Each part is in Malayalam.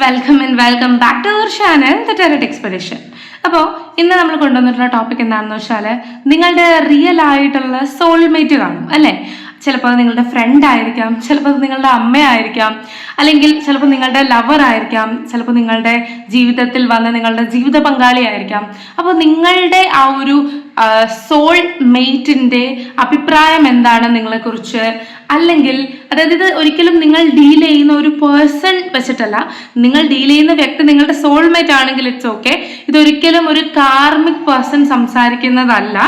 Welcome and welcome back to our channel the tarot expedition അപ്പോൾ ഇന്ന് നമ്മൾ കൊണ്ടുവന്നിട്ടുള്ള ടോപ്പിക് എന്താണെന്ന് വെച്ചാൽ നിങ്ങളുടെ റിയൽ ആയിട്ടുള്ള സോൾമേറ്റ് കാണും അല്ലേ? ചിലപ്പോൾ നിങ്ങളുടെ ഫ്രണ്ട് ആയിരിക്കാം ചിലപ്പോൾ നിങ്ങളുടെ അമ്മയായിരിക്കാം അല്ലെങ്കിൽ ചിലപ്പോൾ നിങ്ങളുടെ ലവർ ആയിരിക്കാം ചിലപ്പോൾ നിങ്ങളുടെ ജീവിതത്തിൽ വന്ന നിങ്ങളുടെ ജീവിത പങ്കാളിയായിരിക്കാം അപ്പോൾ നിങ്ങളുടെ ആ ഒരു സോൾ മെയ്റ്റിന്റെ അഭിപ്രായം എന്താണ് നിങ്ങളെക്കുറിച്ച്? അല്ലെങ്കിൽ അതായത് ഇത് ഒരിക്കലും നിങ്ങൾ ഡീൽ ചെയ്യുന്ന ഒരു പേഴ്സൺ വെച്ചിട്ടല്ല നിങ്ങൾ ഡീൽ ചെയ്യുന്ന വ്യക്തി നിങ്ങളുടെ സോൾമേറ്റ് ആണെങ്കിൽ ഇറ്റ്സ് ഓക്കെ ഇതൊരിക്കലും ഒരു കാർമിക് പേഴ്സൺ സംസാരിക്കുന്നതല്ല.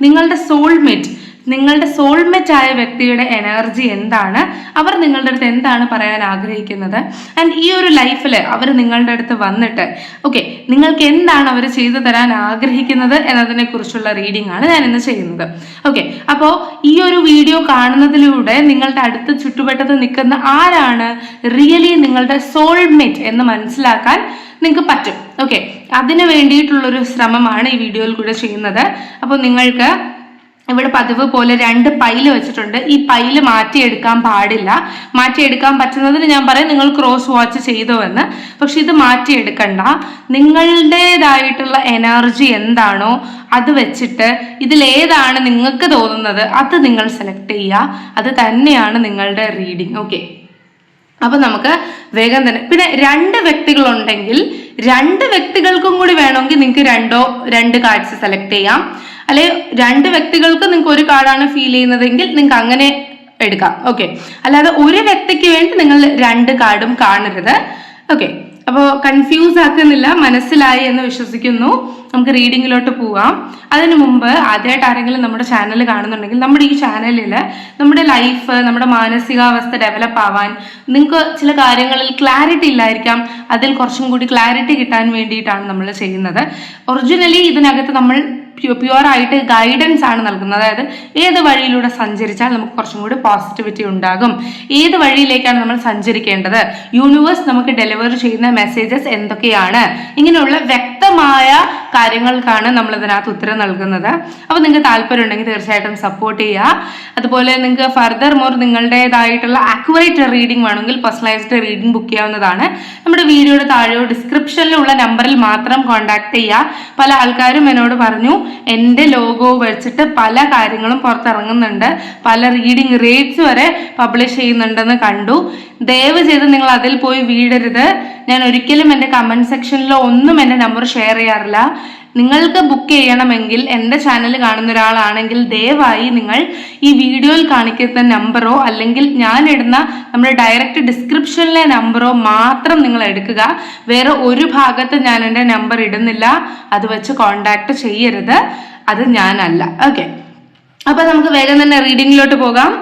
നിങ്ങളുടെ സോൾമേറ്റ് നിങ്ങളുടെ സോൾമേറ്റ് ആയ വ്യക്തിയുടെ എനർജി എന്താണ്? അവർ നിങ്ങളുടെ അടുത്ത് എന്താണ് പറയാൻ ആഗ്രഹിക്കുന്നത്? ആൻഡ് ഈ ഒരു ലൈഫിൽ അവർ നിങ്ങളുടെ അടുത്ത് വന്നിട്ട് ഓക്കെ നിങ്ങൾക്ക് എന്താണ് അവർ ചെയ്തു തരാൻ ആഗ്രഹിക്കുന്നത് എന്നതിനെ കുറിച്ചുള്ള റീഡിംഗ് ആണ് ഞാൻ ഇന്ന് ചെയ്യുന്നത്. ഓക്കെ അപ്പോൾ ഈ ഒരു വീഡിയോ കാണുന്നതിലൂടെ നിങ്ങളുടെ അടുത്ത് ചുറ്റുവട്ടത്ത് നിൽക്കുന്ന ആരാണ് റിയലി നിങ്ങളുടെ സോൾമേറ്റ് എന്ന് മനസ്സിലാക്കാൻ നിങ്ങൾക്ക് പറ്റും. ഓക്കെ അതിന് വേണ്ടിയിട്ടുള്ളൊരു ശ്രമമാണ് ഈ വീഡിയോയിൽ കൂടെ ചെയ്യുന്നത്. അപ്പോൾ നിങ്ങൾക്ക് ഇവിടെ പതിവ് പോലെ രണ്ട് പൈൽ വെച്ചിട്ടുണ്ട്. ഈ പൈൽ മാറ്റിയെടുക്കാൻ പാടില്ല. മാറ്റിയെടുക്കാൻ പറ്റുന്നതിന് ഞാൻ പറയും നിങ്ങൾ ക്രോസ് വാച്ച് ചെയ്തോ എന്ന് പക്ഷെ ഇത് മാറ്റിയെടുക്കണ്ട. നിങ്ങളുടേതായിട്ടുള്ള എനർജി എന്താണോ അത് വെച്ചിട്ട് ഇതിലേതാണ് നിങ്ങൾക്ക് തോന്നുന്നത് അത് നിങ്ങൾ സെലക്ട് ചെയ്യുക. അത് തന്നെയാണ് നിങ്ങളുടെ റീഡിങ് ഓക്കെ അപ്പൊ നമുക്ക് വേഗം തന്നെ. പിന്നെ രണ്ട് വ്യക്തികളുണ്ടെങ്കിൽ രണ്ട് വ്യക്തികൾക്കും കൂടി വേണമെങ്കിൽ നിങ്ങൾക്ക് രണ്ടോ രണ്ട് കാർഡ്സ് സെലക്ട് ചെയ്യാം. അല്ലെ രണ്ട് വ്യക്തികൾക്ക് നിങ്ങൾക്ക് ഒരു കാർഡാണ് ഫീൽ ചെയ്യുന്നതെങ്കിൽ നിങ്ങൾക്ക് അങ്ങനെ എടുക്കാം. ഓക്കെ അല്ലാതെ ഒരു വ്യക്തിക്ക് വേണ്ടി നിങ്ങൾ രണ്ട് കാർഡും കാണരുത്. ഓക്കെ അപ്പോൾ കൺഫ്യൂസ് ആക്കുന്നില്ല മനസ്സിലായി എന്ന് വിശ്വസിക്കുന്നു. നമുക്ക് റീഡിങ്ങിലോട്ട് പോവാം. അതിനു മുമ്പ് ആദ്യമായിട്ട് ആരെങ്കിലും നമ്മുടെ ചാനൽ കാണുന്നുണ്ടെങ്കിൽ നമ്മുടെ ഈ ചാനലിൽ നമ്മുടെ ലൈഫ് നമ്മുടെ മാനസികാവസ്ഥ ഡെവലപ്പ് ആവാൻ നിങ്ങൾക്ക് ചില കാര്യങ്ങളിൽ ക്ലാരിറ്റി ഇല്ലായിരിക്കാം. അതിൽ കുറച്ചും കൂടി ക്ലാരിറ്റി കിട്ടാൻ വേണ്ടിയിട്ടാണ് നമ്മൾ ചെയ്യുന്നത്. ഒറിജിനലി ഇതിനകത്ത് നമ്മൾ പ്യുവർ ആയിട്ട് ഗൈഡൻസ് ആണ് നൽകുന്നത്. അതായത് ഏത് വഴിയിലൂടെ സഞ്ചരിച്ചാൽ നമുക്ക് കുറച്ചും കൂടി പോസിറ്റിവിറ്റി ഉണ്ടാകും. ഏത് വഴിയിലേക്കാണ് നമ്മൾ സഞ്ചരിക്കേണ്ടത്? യൂണിവേഴ്സ് നമുക്ക് ഡെലിവർ ചെയ്യുന്ന മെസ്സേജസ് എന്തൊക്കെയാണ്? ഇങ്ങനെയുള്ള വ്യക്തമായ കാര്യങ്ങൾക്കാണ് നമ്മൾ ഇതിനകത്ത് ഉത്തരം നൽകുന്നത്. അപ്പോൾ നിങ്ങൾക്ക് താല്പര്യം ഉണ്ടെങ്കിൽ തീർച്ചയായിട്ടും സപ്പോർട്ട് ചെയ്യുക അതുപോലെ നിങ്ങൾക്ക് ഫർദർ മോർ നിങ്ങളുടേതായിട്ടുള്ള അക്യുറേറ്റ് റീഡിംഗ് വേണമെങ്കിൽ പേഴ്സണലൈസ്ഡ് റീഡിംഗ് ബുക്ക് ചെയ്യാവുന്നതാണ്. നമ്മുടെ വീഡിയോയുടെ താഴെയോ ഡിസ്ക്രിപ്ഷനിലുള്ള നമ്പറിൽ മാത്രം കോൺടാക്ട് ചെയ്യുക പല ആൾക്കാരും എന്നോട് പറഞ്ഞു എന്റെ ലോഗോ വെച്ചിട്ട് പല കാര്യങ്ങളും പുറത്തിറങ്ങുന്നുണ്ട്. പല റീഡിംഗ് റേറ്റ്സ് വരെ പബ്ലിഷ് ചെയ്യുന്നുണ്ടെന്ന് കണ്ടു. ദയവ് ചെയ്ത് നിങ്ങൾ അതിൽ പോയി വീടരുത്. ഞാൻ ഒരിക്കലും എന്റെ കമന്റ് സെക്ഷനിലോ ഒന്നും എന്റെ നമ്പർ ഷെയർ ചെയ്യാറില്ല. നിങ്ങൾക്ക് ബുക്ക് ചെയ്യണമെങ്കിൽ എന്റെ ചാനൽ കാണുന്ന ഒരാളാണെങ്കിൽ ദയവായി നിങ്ങൾ ഈ വീഡിയോയിൽ കാണിക്കുന്ന നമ്പറോ അല്ലെങ്കിൽ ഞാൻ ഇടുന്ന നമ്മുടെ ഡയറക്റ്റ് ഡിസ്ക്രിപ്ഷനിലെ നമ്പറോ മാത്രം നിങ്ങൾ എടുക്കുക. വേറെ ഒരു ഭാഗത്ത് ഞാൻ എന്റെ നമ്പർ ഇടുന്നില്ല. അത് വെച്ച് കോണ്ടാക്ട് ചെയ്യരുത്. അത് ഞാനല്ല. ഓക്കെ അപ്പോൾ നമുക്ക് വേഗം തന്നെ റീഡിങ്ങിലോട്ട് പോകാം.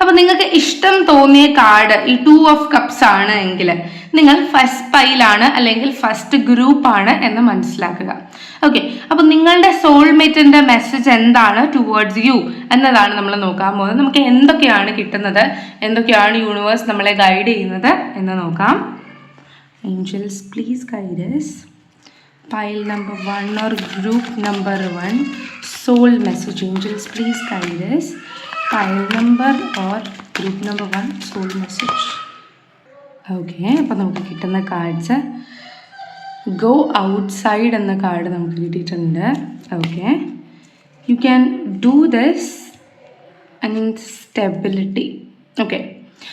അപ്പൊ നിങ്ങൾക്ക് ഇഷ്ടം തോന്നിയ കാർഡ് ഈ ടു ഓഫ് കപ്സ് ആണ് എങ്കിൽ നിങ്ങൾ ഫസ്റ്റ് പൈലാണ് അല്ലെങ്കിൽ ഫസ്റ്റ് ഗ്രൂപ്പ് ആണ് എന്ന് മനസ്സിലാക്കുക. ഓക്കെ അപ്പൊ നിങ്ങളുടെ സോൾമേറ്റിന്റെ മെസ്സേജ് എന്താണ് ടുവേർഡ്സ് യു എന്നതാണ് നമ്മൾ നോക്കാൻ പോകുന്നത്. നമുക്ക് എന്തൊക്കെയാണ് കിട്ടുന്നത് എന്തൊക്കെയാണ് യൂണിവേഴ്സ് നമ്മളെ ഗൈഡ് ചെയ്യുന്നത് എന്ന് നോക്കാം. Angels please guide us pile number one or group number one soul message angels please guide pile number or group number one school message okay അപ്പോൾ നമുക്ക് കിട്ടുന്ന കാർഡ്സ് ഗോ ഔട്ട്സൈഡ് എന്ന കാർഡ് നമുക്ക് കിട്ടിയിട്ടുണ്ട്. Okay you can do this and stability okay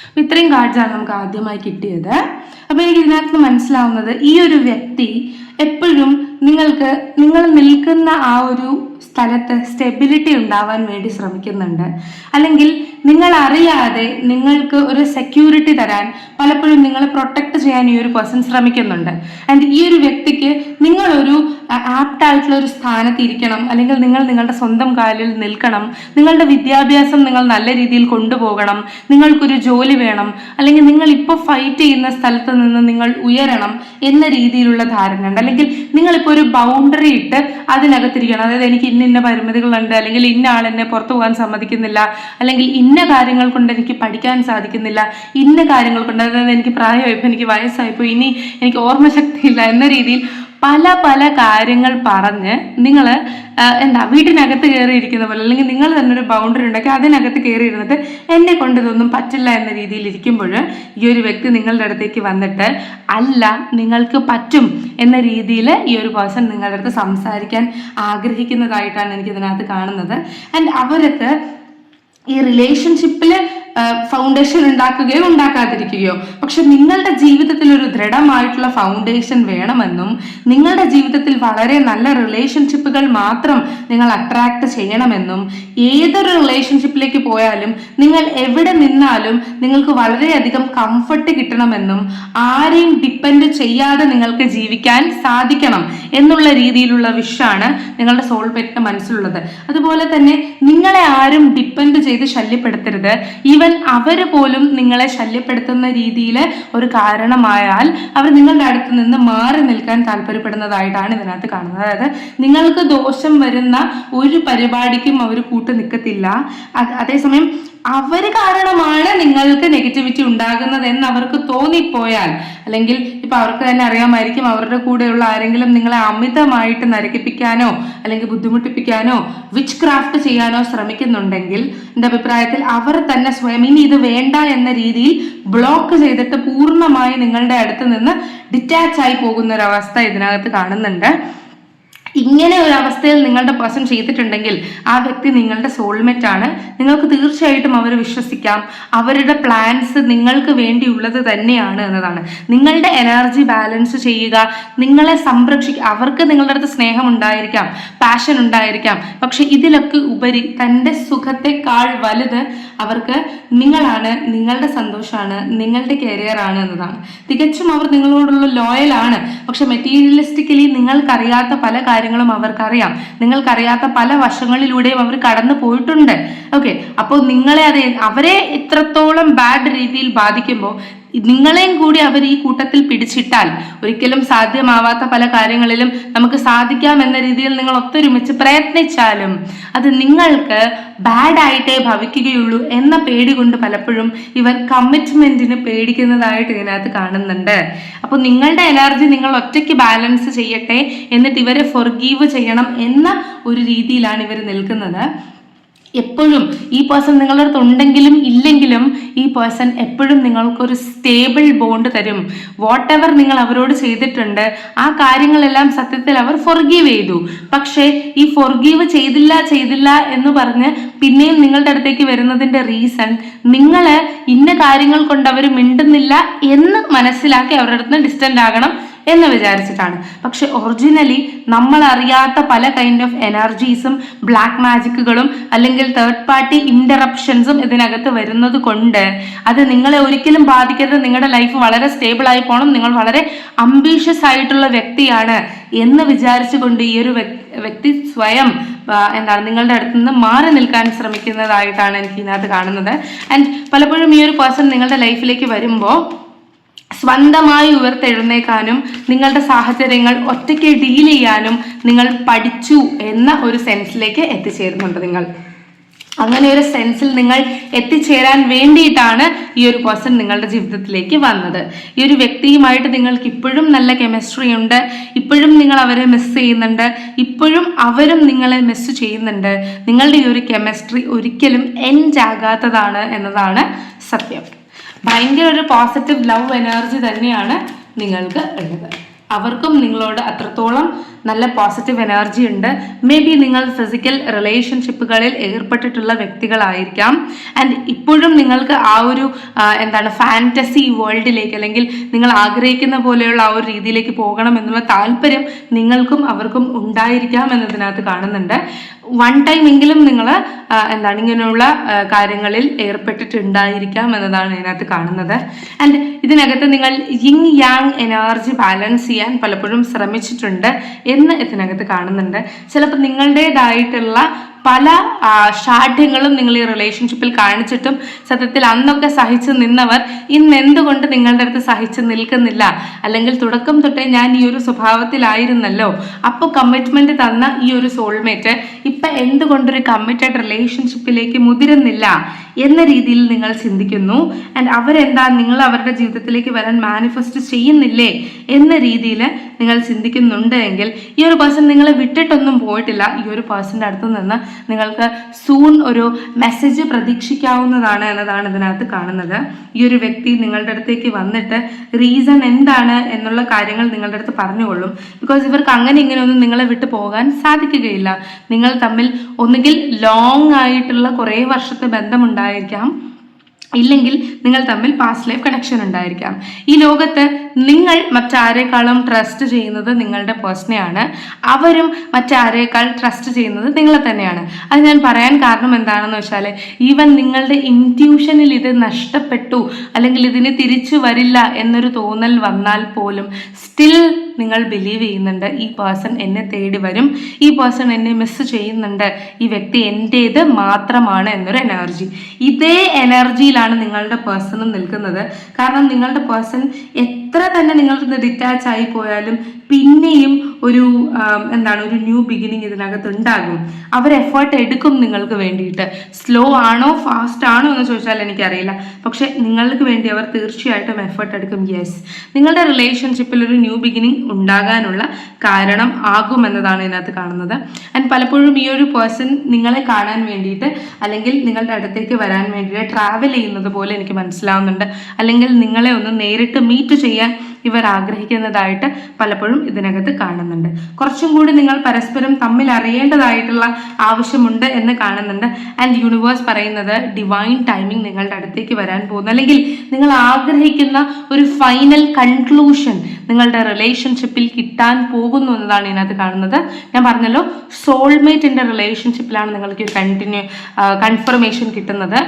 അപ്പോൾ ഇത്രയും കാർഡ്സാണ് നമുക്ക് ആദ്യമായി കിട്ടിയത്. അപ്പോൾ എനിക്ക് ഇതിനകത്ത് മനസ്സിലാവുന്നത് ഈ ഒരു വ്യക്തി എപ്പോഴും നിങ്ങൾക്ക് നിങ്ങൾ നിൽക്കുന്ന ആ ഒരു സ്ഥലത്ത് സ്റ്റെബിലിറ്റി ഉണ്ടാവാൻ വേണ്ടി ശ്രമിക്കുന്നുണ്ട്. അല്ലെങ്കിൽ നിങ്ങൾ അറിയാതെ നിങ്ങൾക്ക് ഒരു സെക്യൂരിറ്റി തരാൻ പലപ്പോഴും നിങ്ങളെ പ്രൊട്ടക്ട് ചെയ്യാൻ ഈ ഒരു പേഴ്സൺ ശ്രമിക്കുന്നുണ്ട്. ആൻഡ് ഈ ഒരു വ്യക്തിക്ക് നിങ്ങളൊരു ആപ്റ്റ് ആയിട്ടുള്ള ഒരു സ്ഥാനത്ത് ഇരിക്കണം. അല്ലെങ്കിൽ നിങ്ങൾ നിങ്ങളുടെ സ്വന്തം കാലിൽ നിൽക്കണം. നിങ്ങളുടെ വിദ്യാഭ്യാസം നിങ്ങൾ നല്ല രീതിയിൽ കൊണ്ടുപോകണം. നിങ്ങൾക്കൊരു ജോലി വേണം. അല്ലെങ്കിൽ നിങ്ങൾ ഇപ്പോൾ ഫൈറ്റ് ചെയ്യുന്ന സ്ഥലത്ത് നിന്ന് നിങ്ങൾ ഉയരണം എന്ന രീതിയിലുള്ള ധാരണ ഉണ്ട് അല്ലെങ്കിൽ നിങ്ങളിപ്പോൾ ഒരു ബൗണ്ടറി ഇട്ട് അതിനകത്തിരിക്കണം. അതായത് എനിക്ക് ഇന്ന ഇന്ന പരിമിതികളുണ്ട് അല്ലെങ്കിൽ ഇന്ന ആൾ എന്നെ പുറത്തു പോകാൻ സമ്മതിക്കുന്നില്ല അല്ലെങ്കിൽ ഇന്ന കാര്യങ്ങൾ കൊണ്ട് എനിക്ക് പഠിക്കാൻ സാധിക്കുന്നില്ല ഇന്ന കാര്യങ്ങൾ കൊണ്ട്. അതായത് എനിക്ക് പ്രായമായിപ്പോൾ എനിക്ക് വയസ്സായിപ്പോൾ ഇനി എനിക്ക് ഓർമ്മശക്തി ഇല്ല എന്ന രീതിയിൽ പല പല കാര്യങ്ങൾ പറഞ്ഞ് നിങ്ങൾ എന്താ വീട്ടിനകത്ത് കയറിയിരിക്കുന്ന പോലെ അല്ലെങ്കിൽ നിങ്ങൾ തന്നെ ഒരു ബൗണ്ടറി ഉണ്ടാക്കി അതിനകത്ത് കയറി ഇരുന്നിട്ട് എന്നെ കൊണ്ട് ഇതൊന്നും പറ്റില്ല എന്ന രീതിയിൽ ഇരിക്കുമ്പോൾ ഈ ഒരു വ്യക്തി നിങ്ങളുടെ അടുത്തേക്ക് വന്നിട്ട് അല്ല നിങ്ങൾക്ക് പറ്റും എന്ന രീതിയിൽ ഈ ഒരു പേഴ്സൺ നിങ്ങളുടെ അടുത്ത് സംസാരിക്കാൻ ആഗ്രഹിക്കുന്നതായിട്ടാണ് എനിക്ക് ഇതിനകത്ത് കാണുന്നത്. ആൻഡ് അവരൊക്കെ ഈ റിലേഷൻഷിപ്പിൽ ഫൗണ്ടേഷൻ ഉണ്ടാക്കുകയോ ഉണ്ടാക്കാതിരിക്കുകയോ. പക്ഷെ നിങ്ങളുടെ ജീവിതത്തിൽ ഒരു ദൃഢമായിട്ടുള്ള ഫൗണ്ടേഷൻ വേണമെന്നും നിങ്ങളുടെ ജീവിതത്തിൽ വളരെ നല്ല റിലേഷൻഷിപ്പുകൾ മാത്രം നിങ്ങൾ അട്രാക്ട് ചെയ്യണമെന്നും ഏതൊരു റിലേഷൻഷിപ്പിലേക്ക് പോയാലും നിങ്ങൾ എവിടെ നിന്നാലും നിങ്ങൾക്ക് വളരെയധികം കംഫർട്ട് കിട്ടണമെന്നും ആരെയും ഡിപ്പെൻഡ് ചെയ്യാതെ നിങ്ങൾക്ക് ജീവിക്കാൻ സാധിക്കണം എന്നുള്ള രീതിയിലുള്ള വിഷാണ് നിങ്ങളുടെ സോൾമേറ്റിന്റെ മനസ്സിലുള്ളത്. അതുപോലെ തന്നെ നിങ്ങളെ ആരും ഡിപ്പെൻഡ് ചെയ്ത് ശല്യപ്പെടുത്തരുത്. ഈവൻ അവർ പോലും നിങ്ങളെ ശല്യപ്പെടുത്തുന്ന രീതിയിൽ ഒരു കാരണമായാൽ അവർ നിങ്ങളുടെ അടുത്ത് നിന്ന് മാറി നിൽക്കാൻ താല്പര്യപ്പെടുന്നതായിട്ടാണ് ഇതിനകത്ത് കാണുന്നത്. അതായത് നിങ്ങൾക്ക് ദോഷം വരുന്ന ഒരു പരിപാടിക്കും അവർ കൂട്ടു നിൽക്കത്തില്ല അതേസമയം അവർ കാരണമാണ് നിങ്ങൾക്ക് നെഗറ്റിവിറ്റി ഉണ്ടാകുന്നത് എന്ന് അവർക്ക് തോന്നിപ്പോയാൽ അല്ലെങ്കിൽ ഇപ്പൊ അവർക്ക് തന്നെ അറിയാമായിരിക്കും അവരുടെ കൂടെയുള്ള ആരെങ്കിലും നിങ്ങളെ അമിതമായിട്ട് നരകിപ്പിക്കാനോ അല്ലെങ്കിൽ ബുദ്ധിമുട്ടിപ്പിക്കാനോ വിച്ച് ക്രാഫ്റ്റ് ചെയ്യാനോ ശ്രമിക്കുന്നുണ്ടെങ്കിൽ എന്റെ അഭിപ്രായത്തിൽ അവർ തന്നെ സ്വയം ഇനി ഇത് വേണ്ട എന്ന രീതിയിൽ ബ്ലോക്ക് ചെയ്തിട്ട് പൂർണമായി നിങ്ങളുടെ അടുത്ത് നിന്ന് ഡിറ്റാച്ച് ആയി പോകുന്ന ഒരു അവസ്ഥ ഇതിനകത്ത് കാണുന്നുണ്ട്. ഇങ്ങനെ ഒരു അവസ്ഥയിൽ നിങ്ങളുടെ പേഴ്സൺ ചെയ്തിട്ടുണ്ടെങ്കിൽ ആ വ്യക്തി നിങ്ങളുടെ സോൾമേറ്റ് ആണ്. നിങ്ങൾക്ക് തീർച്ചയായിട്ടും അവരെ വിശ്വസിക്കാം. അവരുടെ പ്ലാൻസ് നിങ്ങൾക്ക് വേണ്ടിയുള്ളത് തന്നെയാണ് എന്നതാണ്. നിങ്ങളുടെ എനർജി ബാലൻസ് ചെയ്യുക നിങ്ങളെ സംരക്ഷിക്കുക അവർക്ക് നിങ്ങളുടെ അടുത്ത് സ്നേഹം ഉണ്ടായിരിക്കാം പാഷൻ ഉണ്ടായിരിക്കാം. പക്ഷെ ഇതിലൊക്കെ ഉപരി തന്റെ സുഖത്തെക്കാൾ വലുത് അവർക്ക് നിങ്ങളാണ് നിങ്ങളുടെ സന്തോഷമാണ് നിങ്ങളുടെ കരിയർ ആണ് എന്നതാണ്. തികച്ചും അവർ നിങ്ങളോടുള്ള ലോയൽ ആണ്. പക്ഷെ മെറ്റീരിയലിസ്റ്റിക്കലി നിങ്ങൾക്കറിയാത്ത പല കാര്യങ്ങളും അവർക്കറിയാം. നിങ്ങൾക്കറിയാത്ത പല വശങ്ങളിലൂടെയും അവർ കടന്നു പോയിട്ടുണ്ട്. ഓക്കെ അപ്പോൾ നിങ്ങളെ അത് അവരെ ഇത്രത്തോളം ബാഡ് രീതിയിൽ ബാധിക്കുമ്പോൾ നിങ്ങളെയും കൂടി അവർ ഈ കൂട്ടത്തിൽ പിടിച്ചിട്ടാൽ ഒരിക്കലും സാധ്യമാവാത്ത പല കാര്യങ്ങളിലും നമുക്ക് സാധിക്കാം എന്ന രീതിയിൽ നിങ്ങൾ ഒത്തൊരുമിച്ച് പ്രയത്നിച്ചാലും അത് നിങ്ങൾക്ക് ബാഡായിട്ടേ ഭവിക്കുകയുള്ളൂ എന്ന പേടി കൊണ്ട് പലപ്പോഴും ഇവർ കമ്മിറ്റ്മെന്റിന് പേടിക്കുന്നതായിട്ട് ഇതിനകത്ത് കാണുന്നുണ്ട്. അപ്പോൾ നിങ്ങളുടെ എനർജി നിങ്ങൾ ഒറ്റയ്ക്ക് ബാലൻസ് ചെയ്യട്ടെ എന്നിട്ട് ഇവരെ ഫൊർഗീവ് ചെയ്യണം എന്ന ഒരു രീതിയിലാണ് ഇവർ നിൽക്കുന്നത്. എപ്പോഴും ഈ പേഴ്സൺ നിങ്ങളുടെ അടുത്ത് ഉണ്ടെങ്കിലും ഇല്ലെങ്കിലും ഈ പേഴ്സൺ എപ്പോഴും നിങ്ങൾക്കൊരു സ്റ്റേബിൾ ബോണ്ട് തരും. വാട്ട് എവർ നിങ്ങൾ അവരോട് ചെയ്തിട്ടുണ്ട് ആ കാര്യങ്ങളെല്ലാം സത്യത്തിൽ അവർ ഫൊർഗീവ് ചെയ്തു. പക്ഷേ ഈ ഫൊർഗീവ് ചെയ്തില്ല ചെയ്തില്ല എന്ന് പറഞ്ഞ് പിന്നെയും നിങ്ങളുടെ അടുത്തേക്ക് വരുന്നതിന്റെ റീസൺ നിങ്ങൾ ഇന്ന കാര്യങ്ങൾ കൊണ്ട് അവർ മിണ്ടുന്നില്ല എന്ന് മനസ്സിലാക്കി അവരുടെ അടുത്ത് ഡിസ്റ്റന്റ് ആകണം. എന്ന് വിചാരിച്ചിട്ടാണ്. പക്ഷെ ഒറിജിനലി നമ്മൾ അറിയാത്ത പല കൈൻഡ് ഓഫ് എനർജീസും ബ്ലാക്ക് മാജിക്കുകളും അല്ലെങ്കിൽ തേർഡ് പാർട്ടി ഇന്ററപ്ഷൻസും ഇതിനകത്ത് വരുന്നത് കൊണ്ട് അത് നിങ്ങളെ ഒരിക്കലും ബാധിക്കരുത്. നിങ്ങളുടെ ലൈഫ് വളരെ സ്റ്റേബിൾ ആയി പോകണം നിങ്ങൾ വളരെ അംബീഷ്യസ് ആയിട്ടുള്ള വ്യക്തിയാണ് എന്ന് വിചാരിച്ചുകൊണ്ട് ഈ ഒരു വ്യക്തി സ്വയം എന്താണ് നിങ്ങളുടെ അടുത്ത് നിന്ന് മാറി നിൽക്കാൻ ശ്രമിക്കുന്നതായിട്ടാണ് എനിക്ക് ഇതിനകത്ത് കാണുന്നത്. ആൻഡ് പലപ്പോഴും ഈ ഒരു പേഴ്സൺ നിങ്ങളുടെ ലൈഫിലേക്ക് വരുമ്പോൾ സ്വന്തമായി ഉയർത്തെഴുന്നേക്കാനും നിങ്ങളുടെ സാഹചര്യങ്ങൾ ഒറ്റയ്ക്ക് ഡീൽ ചെയ്യാനും നിങ്ങൾ പഠിച്ചു എന്ന ഒരു സെൻസിലേക്ക് എത്തിച്ചേരുന്നുണ്ട് നിങ്ങൾ. അങ്ങനെ ഒരു സെൻസിൽ നിങ്ങൾ എത്തിച്ചേരാൻ വേണ്ടിയിട്ടാണ് ഈ ഒരു പേഴ്സൺ നിങ്ങളുടെ ജീവിതത്തിലേക്ക് വന്നത്. ഈ ഒരു വ്യക്തിയുമായിട്ട് നിങ്ങൾക്ക് ഇപ്പോഴും നല്ല കെമിസ്ട്രി ഉണ്ട്. ഇപ്പോഴും നിങ്ങൾ അവരെ മിസ് ചെയ്യുന്നുണ്ട്. ഇപ്പോഴും അവരും നിങ്ങളെ മിസ് ചെയ്യുന്നുണ്ട്. നിങ്ങളുടെ ഈ ഒരു കെമിസ്ട്രി ഒരിക്കലും എൻഡ് ആകാത്തതാണ് എന്നതാണ് സത്യം. ഭയങ്കര ഒരു പോസിറ്റീവ് ലവ് എനർജി തന്നെയാണ് നിങ്ങൾക്ക് ഉള്ളത്. അവർക്കും നിങ്ങളോട് അത്രത്തോളം നല്ല പോസിറ്റീവ് എനർജി ഉണ്ട്. മേ ബി നിങ്ങൾ ഫിസിക്കൽ റിലേഷൻഷിപ്പുകളിൽ ഏർപ്പെട്ടിട്ടുള്ള വ്യക്തികളായിരിക്കാം. ആൻഡ് ഇപ്പോഴും നിങ്ങൾക്ക് ആ ഒരു എന്താണ് ഫാന്റസി വേൾഡിലേക്ക് അല്ലെങ്കിൽ നിങ്ങൾ ആഗ്രഹിക്കുന്ന പോലെയുള്ള ആ ഒരു രീതിയിലേക്ക് പോകണം എന്നുള്ള താല്പര്യം നിങ്ങൾക്കും അവർക്കും ഉണ്ടായിരിക്കാം എന്നതിനകത്ത് കാണുന്നുണ്ട്. വൺ ടൈം എങ്കിലും നിങ്ങൾ എന്താണ് ഇങ്ങനെയുള്ള കാര്യങ്ങളിൽ ഏർപ്പെട്ടിട്ടുണ്ടായിരിക്കാം എന്നതാണ് ഇതിനകത്ത് കാണുന്നത്. ആൻഡ് ഇതിനകത്ത് നിങ്ങൾ യിങ് യാങ് എനർജി ബാലൻസ് ചെയ്യാൻ പലപ്പോഴും ശ്രമിച്ചിട്ടുണ്ട് എന്ന് ഇതിനകത്ത് കാണുന്നുണ്ട്. ചിലപ്പോൾ നിങ്ങളുടേതായിട്ടുള്ള പല ഷാഠ്യങ്ങളും നിങ്ങൾ ഈ റിലേഷൻഷിപ്പിൽ കാണിച്ചിട്ടും സത്യത്തിൽ അന്നൊക്കെ സഹിച്ചു നിന്നവർ ഇന്ന് എന്തുകൊണ്ട് നിങ്ങളുടെ അടുത്ത് സഹിച്ചു നിൽക്കുന്നില്ല? അല്ലെങ്കിൽ തുടക്കം തൊട്ടേ ഞാൻ ഈ ഒരു സ്വഭാവത്തിലായിരുന്നല്ലോ. അപ്പോൾ കമ്മിറ്റ്മെന്റ് തന്ന ഈ ഒരു സോൾമേറ്റ് ഇപ്പം എന്തുകൊണ്ടൊരു കമ്മിറ്റഡ് റിലേഷൻഷിപ്പിലേക്ക് മുതിരുന്നില്ല എന്ന രീതിയിൽ നിങ്ങൾ ചിന്തിക്കുന്നു. ആൻഡ് അവരെന്താ? നിങ്ങൾ അവരുടെ ജീവിതത്തിലേക്ക് വരാൻ മാനിഫെസ്റ്റ് ചെയ്യുന്നില്ലേ എന്ന രീതിയിൽ നിങ്ങൾ ചിന്തിക്കുന്നുണ്ട് എങ്കിൽ ഈ ഒരു പേഴ്സൺ നിങ്ങളെ വിട്ടിട്ടൊന്നും പോയിട്ടില്ല. ഈ ഒരു പേഴ്സന്റെ അടുത്ത് നിന്ന് നിങ്ങൾക്ക് സൂൺ ഒരു മെസ്സേജ് പ്രതീക്ഷിക്കാവുന്നതാണ് എന്നതാണ് ഇതിനകത്ത് കാണുന്നത്. ഈ ഒരു വ്യക്തി നിങ്ങളുടെ അടുത്തേക്ക് വന്നിട്ട് റീസൺ എന്താണ് എന്നുള്ള കാര്യങ്ങൾ നിങ്ങളുടെ അടുത്ത് പറഞ്ഞുകൊള്ളും. ബിക്കോസ് ഇവർക്ക് അങ്ങനെ ഇങ്ങനെയൊന്നും നിങ്ങളെ വിട്ടു പോകാൻ സാധിക്കുകയില്ല. നിങ്ങൾ തമ്മിൽ ഒന്നുകിൽ ലോങ് ആയിട്ടുള്ള കുറേ വർഷത്തെ ബന്ധമുണ്ടായിരിക്കാം. ഇല്ലെങ്കിൽ നിങ്ങൾ തമ്മിൽ പാസ്റ്റ് ലൈഫ് കണക്ഷൻ ഉണ്ടായിരിക്കാം. ഈ ലോകത്ത് നിങ്ങൾ മറ്റാരേക്കാളും ട്രസ്റ്റ് ചെയ്യുന്നത് നിങ്ങളുടെ പേഴ്സണെയാണ് അവരും മറ്റാരേക്കാൾ ട്രസ്റ്റ് ചെയ്യുന്നത് നിങ്ങളെ തന്നെയാണ്. അത് ഞാൻ പറയാൻ കാരണം എന്താണെന്ന് വെച്ചാൽ ഈവൻ നിങ്ങളുടെ ഇന്റ്യൂഷനിൽ ഇത് നഷ്ടപ്പെട്ടു അല്ലെങ്കിൽ ഇതിന് തിരിച്ചു വരില്ല എന്നൊരു തോന്നൽ വന്നാൽ പോലും സ്റ്റിൽ നിങ്ങൾ ബിലീവ് ചെയ്യുന്നുണ്ട്. ഈ പേഴ്സൺ എന്നെ തേടി വരും. ഈ പേഴ്സൺ എന്നെ മിസ് ചെയ്യുന്നുണ്ട്. ഈ വ്യക്തി എന്റേത് മാത്രമാണ് എന്നൊരു എനർജി ഇതേ എനർജിയിലാണ് നിങ്ങളുടെ പേഴ്സണും നിൽക്കുന്നത്. കാരണം നിങ്ങളുടെ പേഴ്സൺ എത്ര തന്നെ നിന്ന് ഡിറ്റാച്ച് ആയി പോയാലും പിന്നെയും ഒരു എന്താണ് ഒരു ന്യൂ ബിഗിനിങ് ഇതിനകത്ത് ഉണ്ടാകും. അവർ എഫേർട്ട് എടുക്കും നിങ്ങൾക്ക് വേണ്ടിയിട്ട്. സ്ലോ ആണോ ഫാസ്റ്റ് ആണോ എന്ന് ചോദിച്ചാൽ എനിക്കറിയില്ല. പക്ഷെ നിങ്ങൾക്ക് വേണ്ടി അവർ തീർച്ചയായിട്ടും എഫേർട്ട് എടുക്കും യെസ് നിങ്ങളുടെ റിലേഷൻഷിപ്പിൽ ഒരു ന്യൂ ബിഗിനിങ് ഉണ്ടാകാനുള്ള കാരണം ആകും ആകുമെന്നതാണ് ഇതിനകത്ത് കാണുന്നത്. ആൻഡ് പലപ്പോഴും ഈ ഒരു പേഴ്സൺ നിങ്ങളെ കാണാൻ വേണ്ടിയിട്ട് അല്ലെങ്കിൽ നിങ്ങളുടെ അടുത്തേക്ക് വരാൻ വേണ്ടിയിട്ട് ട്രാവൽ ചെയ്യുന്നത് പോലെ എനിക്ക് മനസ്സിലാവുന്നുണ്ട്. അല്ലെങ്കിൽ നിങ്ങളെ ഒന്ന് നേരിട്ട് മീറ്റ് ചെയ്യാൻ ഇവർ ആഗ്രഹിക്കുന്നതായിട്ട് പലപ്പോഴും ഇതിനകത്ത് കാണുന്നുണ്ട്. കുറച്ചും കൂടി നിങ്ങൾ പരസ്പരം തമ്മിൽ അറിയേണ്ടതായിട്ടുള്ള ആവശ്യമുണ്ട് എന്ന് കാണുന്നുണ്ട്. ആൻഡ് യൂണിവേഴ്സ് പറയുന്നത് ഡിവൈൻ ടൈമിംഗ് നിങ്ങളുടെ അടുത്തേക്ക് വരാൻ പോകുന്നു. അല്ലെങ്കിൽ നിങ്ങൾ ആഗ്രഹിക്കുന്ന ഒരു ഫൈനൽ കൺക്ലൂഷൻ നിങ്ങളുടെ റിലേഷൻഷിപ്പിൽ കിട്ടാൻ പോകുന്നു എന്നതാണ് ഇതിനകത്ത് കാണുന്നത്. ഞാൻ പറഞ്ഞല്ലോ സോൾമേറ്റിന്റെ റിലേഷൻഷിപ്പിലാണ് നിങ്ങൾക്ക് കണ്ടിന്യൂ കൺഫർമേഷൻ കിട്ടുന്നത്.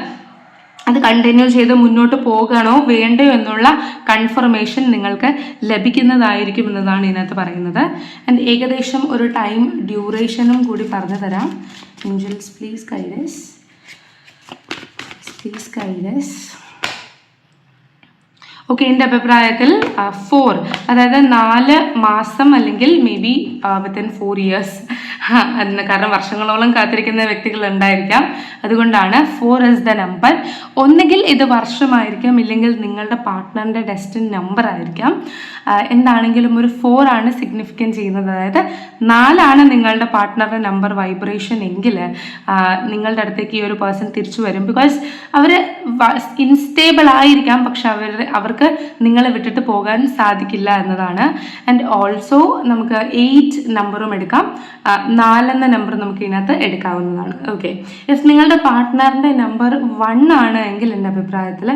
അത് കണ്ടിന്യൂ ചെയ്ത് മുന്നോട്ട് പോകണോ വേണ്ടോ എന്നുള്ള കൺഫർമേഷൻ നിങ്ങൾക്ക് ലഭിക്കുന്നതായിരിക്കും എന്നതാണ് ഇതിനകത്ത് പറയുന്നത്. ആൻഡ് ഏകദേശം ഒരു ടൈം ഡ്യൂറേഷനും കൂടി പറഞ്ഞു തരാം. Angels please guides please guides okay എന്റെ അഭിപ്രായത്തിൽ ഫോർ അതായത് നാല് മാസം അല്ലെങ്കിൽ maybe within four years അതിന് കാരണം വർഷങ്ങളോളം കാത്തിരിക്കുന്ന വ്യക്തികൾ ഉണ്ടായിരിക്കാം അതുകൊണ്ടാണ് ഫോർ ഇസ് ദ നമ്പർ ഒന്നുകിൽ ഇത് വർഷമായിരിക്കാം ഇല്ലെങ്കിൽ നിങ്ങളുടെ പാർട്ട്ണറിന്റെ ഡെസ്റ്റിൻ നമ്പർ ആയിരിക്കാം. എന്താണെങ്കിലും ഒരു ഫോർ ആണ് സിഗ്നിഫിക്കൻ ചെയ്യുന്നത്. അതായത് നാലാണ് നിങ്ങളുടെ പാർട്ട്ണറുടെ നമ്പർ വൈബ്രേഷൻ എങ്കിൽ നിങ്ങളുടെ അടുത്തേക്ക് ഈ ഒരു പേഴ്സൺ തിരിച്ചു വരും. ബിക്കോസ് അവർ ഇൻസ്റ്റേബിൾ ആയിരിക്കാം പക്ഷെ അവർ അവർക്ക് നിങ്ങളെ വിട്ടിട്ട് പോകാൻ സാധിക്കില്ല എന്നതാണ്. ആൻഡ് ഓൾസോ നമുക്ക് എയ്റ്റ് നമ്പറും എടുക്കാം. നാലെന്ന നമ്പർ നമുക്ക് ഇതിനകത്ത് എടുക്കാവുന്നതാണ്. ഓക്കെ യെസ് നിങ്ങളുടെ പാർട്ട്ണറിന്റെ നമ്പർ വൺ ആണ് എങ്കിൽ എന്റെ അഭിപ്രായത്തിൽ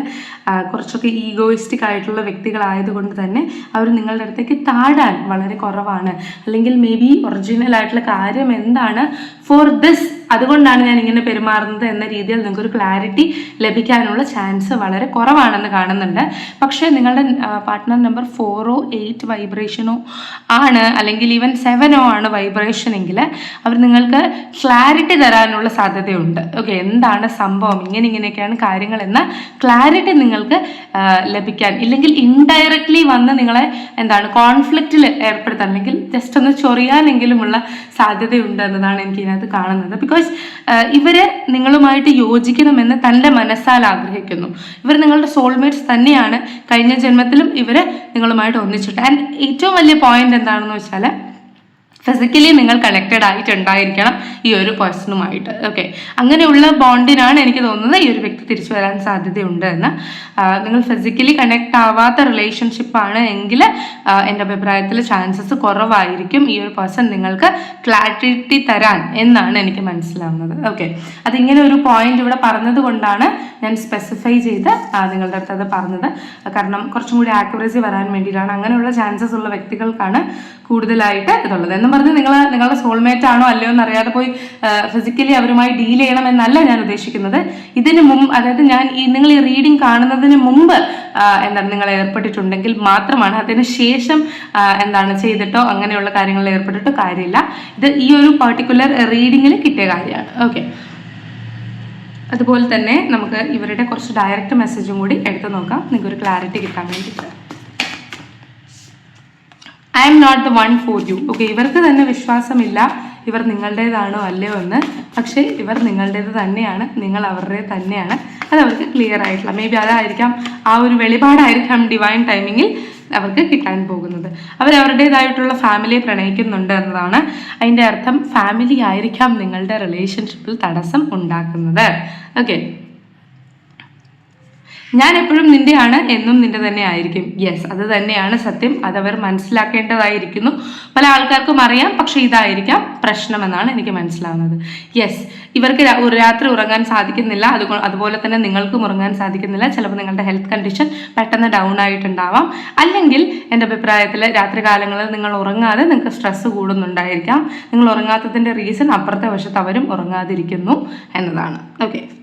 കുറച്ചൊക്കെ ഈഗോയിസ്റ്റിക് ആയിട്ടുള്ള വ്യക്തികളായതുകൊണ്ട് തന്നെ അവർ നിങ്ങളുടെ അടുത്തേക്ക് താഴാൻ വളരെ കുറവാണ്. അല്ലെങ്കിൽ മേ ബി ഒറിജിനൽ ആയിട്ടുള്ള കാര്യം എന്താണ്? ഫോർ ദിസ് അതുകൊണ്ടാണ് ഞാൻ ഇങ്ങനെ പെരുമാറുന്നത് എന്ന രീതിയിൽ നിങ്ങൾക്ക് ഒരു ക്ലാരിറ്റി ലഭിക്കാനുള്ള ചാൻസ് വളരെ കുറവാണെന്ന് കാണുന്നുണ്ട്. പക്ഷേ നിങ്ങളുടെ പാർട്ട്ണർ നമ്പർ ഫോറോ എയ്റ്റ് വൈബ്രേഷനോ ആണ് അല്ലെങ്കിൽ ഈവൻ സെവനോ ആണ് വൈബ്രേഷൻ എങ്കിൽ അവർ നിങ്ങൾക്ക് ക്ലാരിറ്റി തരാനുള്ള സാധ്യതയുണ്ട്. ഓക്കെ എന്താണ് സംഭവം? ഇങ്ങനെ ഇങ്ങനെയൊക്കെയാണ് കാര്യങ്ങൾ എന്ന ക്ലാരിറ്റി നിങ്ങൾക്ക് ലഭിക്കാൻ. ഇല്ലെങ്കിൽ ഇൻഡയറക്ട്ലി വന്ന് നിങ്ങളെ എന്താണ് കോൺഫ്ലിക്റ്റിൽ ഏർപ്പെടുത്താൻ അല്ലെങ്കിൽ ജസ്റ്റ് ഒന്ന് ചൊറിയാനെങ്കിലുമുള്ള സാധ്യതയുണ്ട് എന്നതാണ് എനിക്ക് ഇതിനകത്ത് കാണുന്നത്. ബിക്കോസ് ഇവർ നിങ്ങളുമായിട്ട് യോജിക്കണമെന്ന് തന്റെ മനസ്സാൽ ആഗ്രഹിക്കുന്നു. ഇവർ നിങ്ങളുടെ സോൾമേറ്റ്സ് തന്നെയാണ്. കഴിഞ്ഞ ജന്മത്തിലും ഇവരെ നിങ്ങളുമായിട്ട് ഒന്നിച്ചിട്ട്. ആൻഡ് ഏറ്റവും വലിയ പോയിന്റ് എന്താണെന്ന് വെച്ചാൽ ഫിസിക്കലി നിങ്ങൾ കണക്റ്റഡ് ആയിട്ടുണ്ടായിരിക്കണം ഈ ഒരു പേഴ്സണുമായിട്ട് ഓക്കെ അങ്ങനെയുള്ള ബോണ്ടിനാണ് എനിക്ക് തോന്നുന്നത് ഈ ഒരു വ്യക്തി തിരിച്ചു വരാൻ സാധ്യതയുണ്ട് എന്ന്. നിങ്ങൾ ഫിസിക്കലി കണക്ട് ആവാത്ത റിലേഷൻഷിപ്പാണ് എങ്കിൽ എന്റെ അഭിപ്രായത്തിൽ ചാൻസസ് കുറവായിരിക്കും ഈ ഒരു പേഴ്സൺ നിങ്ങൾക്ക് ക്ലാരിറ്റി തരാൻ എന്നാണ് എനിക്ക് മനസ്സിലാവുന്നത്. ഓക്കെ അതിങ്ങനെ ഒരു പോയിന്റ് ഇവിടെ പറഞ്ഞത് കൊണ്ടാണ് ഞാൻ സ്പെസിഫൈ ചെയ്ത് നിങ്ങളുടെ അടുത്ത് അത് പറഞ്ഞത്. കാരണം കുറച്ചും കൂടി ആക്യുറസി വരാൻ വേണ്ടിയിട്ടാണ് അങ്ങനെയുള്ള ചാൻസസ് ഉള്ള വ്യക്തികൾക്കാണ് കൂടുതലായിട്ട് ഇതുള്ളത്. എന്ന് എന്നും പറഞ്ഞ് നിങ്ങൾ നിങ്ങളുടെ സോൾമേറ്റ് ആണോ അല്ലയോ എന്ന് അറിയാതെ പോയി ഫിസിക്കലി അവരുമായി ഡീൽ ചെയ്യണമെന്നല്ല ഞാൻ ഉദ്ദേശിക്കുന്നത്. ഇതിന് മുമ്പ് അതായത് ഞാൻ ഈ നിങ്ങൾ ഈ റീഡിംഗ് കാണുന്നതിന് മുമ്പ് എന്താണ് നിങ്ങൾ ഏർപ്പെട്ടിട്ടുണ്ടെങ്കിൽ മാത്രമാണ് അതിന് ശേഷം എന്താണ് ചെയ്തിട്ടോ അങ്ങനെയുള്ള കാര്യങ്ങളിൽ ഏർപ്പെട്ടിട്ടോ കാര്യമില്ല. ഇത് ഈ ഒരു പർട്ടിക്കുലർ റീഡിങ്ങിൽ കിട്ടിയ കാര്യമാണ്. ഓക്കെ അതുപോലെ തന്നെ നമുക്ക് ഇവരുടെ കുറച്ച് ഡയറക്റ്റ് മെസ്സേജും കൂടി എടുത്തു നോക്കാം. നിങ്ങൾക്ക് ഒരു ക്ലാരിറ്റി കിട്ടാൻ വേണ്ടിയിട്ട്. I'm not the one for you okay ഇവർക്ക് തന്നെ വിശ്വാസമില്ല. ഇവർ നിങ്ങളുടേതാണോ അല്ലയോ എന്ന്. പക്ഷേ ഇവർ നിങ്ങളുടേത് തന്നെയാണ്. നിങ്ങൾ അവരുടെ തന്നെയാണ്. അത് അവർക്ക് ക്ലിയർ ആയിട്ടില്ല. മേ ബി അതായിരിക്കാം ആ ഒരു വെളിപാടായിരിക്കാം ഡിവൈൻ ടൈമിങ്ങിൽ അവർക്ക് കിട്ടാൻ പോകുന്നത്. അവർ അവരുടേതായിട്ടുള്ള ഫാമിലിയെ പ്രണയിക്കുന്നുണ്ട് എന്നതാണ് അതിന്റെ അർത്ഥം. ഫാമിലി ആയിരിക്കാം നിങ്ങളുടെ റിലേഷൻഷിപ്പിൽ തടസ്സം ഉണ്ടാക്കുന്നത്. ഓക്കെ ഞാൻ എപ്പോഴും നിന്റെയാണ് എന്നും നിന്റെ തന്നെ ആയിരിക്കും. യെസ് അത് തന്നെയാണ് സത്യം. അതവർ മനസ്സിലാക്കേണ്ടതായിരിക്കുന്നു. പല ആൾക്കാർക്കും അറിയാം പക്ഷെ ഇതായിരിക്കാം പ്രശ്നമെന്നാണ് എനിക്ക് മനസ്സിലാവുന്നത്. യെസ് ഇവർക്ക് ഒരു രാത്രി ഉറങ്ങാൻ സാധിക്കുന്നില്ല. അത് അതുപോലെ തന്നെ നിങ്ങൾക്കും ഉറങ്ങാൻ സാധിക്കുന്നില്ല. ചിലപ്പോൾ നിങ്ങളുടെ ഹെൽത്ത് കണ്ടീഷൻ പെട്ടെന്ന് ഡൗൺ ആയിട്ടുണ്ടാവാം. അല്ലെങ്കിൽ എന്റെ അഭിപ്രായത്തിൽ രാത്രി കാലങ്ങളിൽ നിങ്ങൾ ഉറങ്ങാതെ നിങ്ങൾക്ക് സ്ട്രെസ്സ് കൂടുന്നുണ്ടായിരിക്കാം. നിങ്ങൾ ഉറങ്ങാത്തതിന്റെ റീസൺ അപ്പുറത്തെ വശത്ത് അവരും ഉറങ്ങാതിരിക്കുന്നു എന്നതാണ്. ഓക്കെ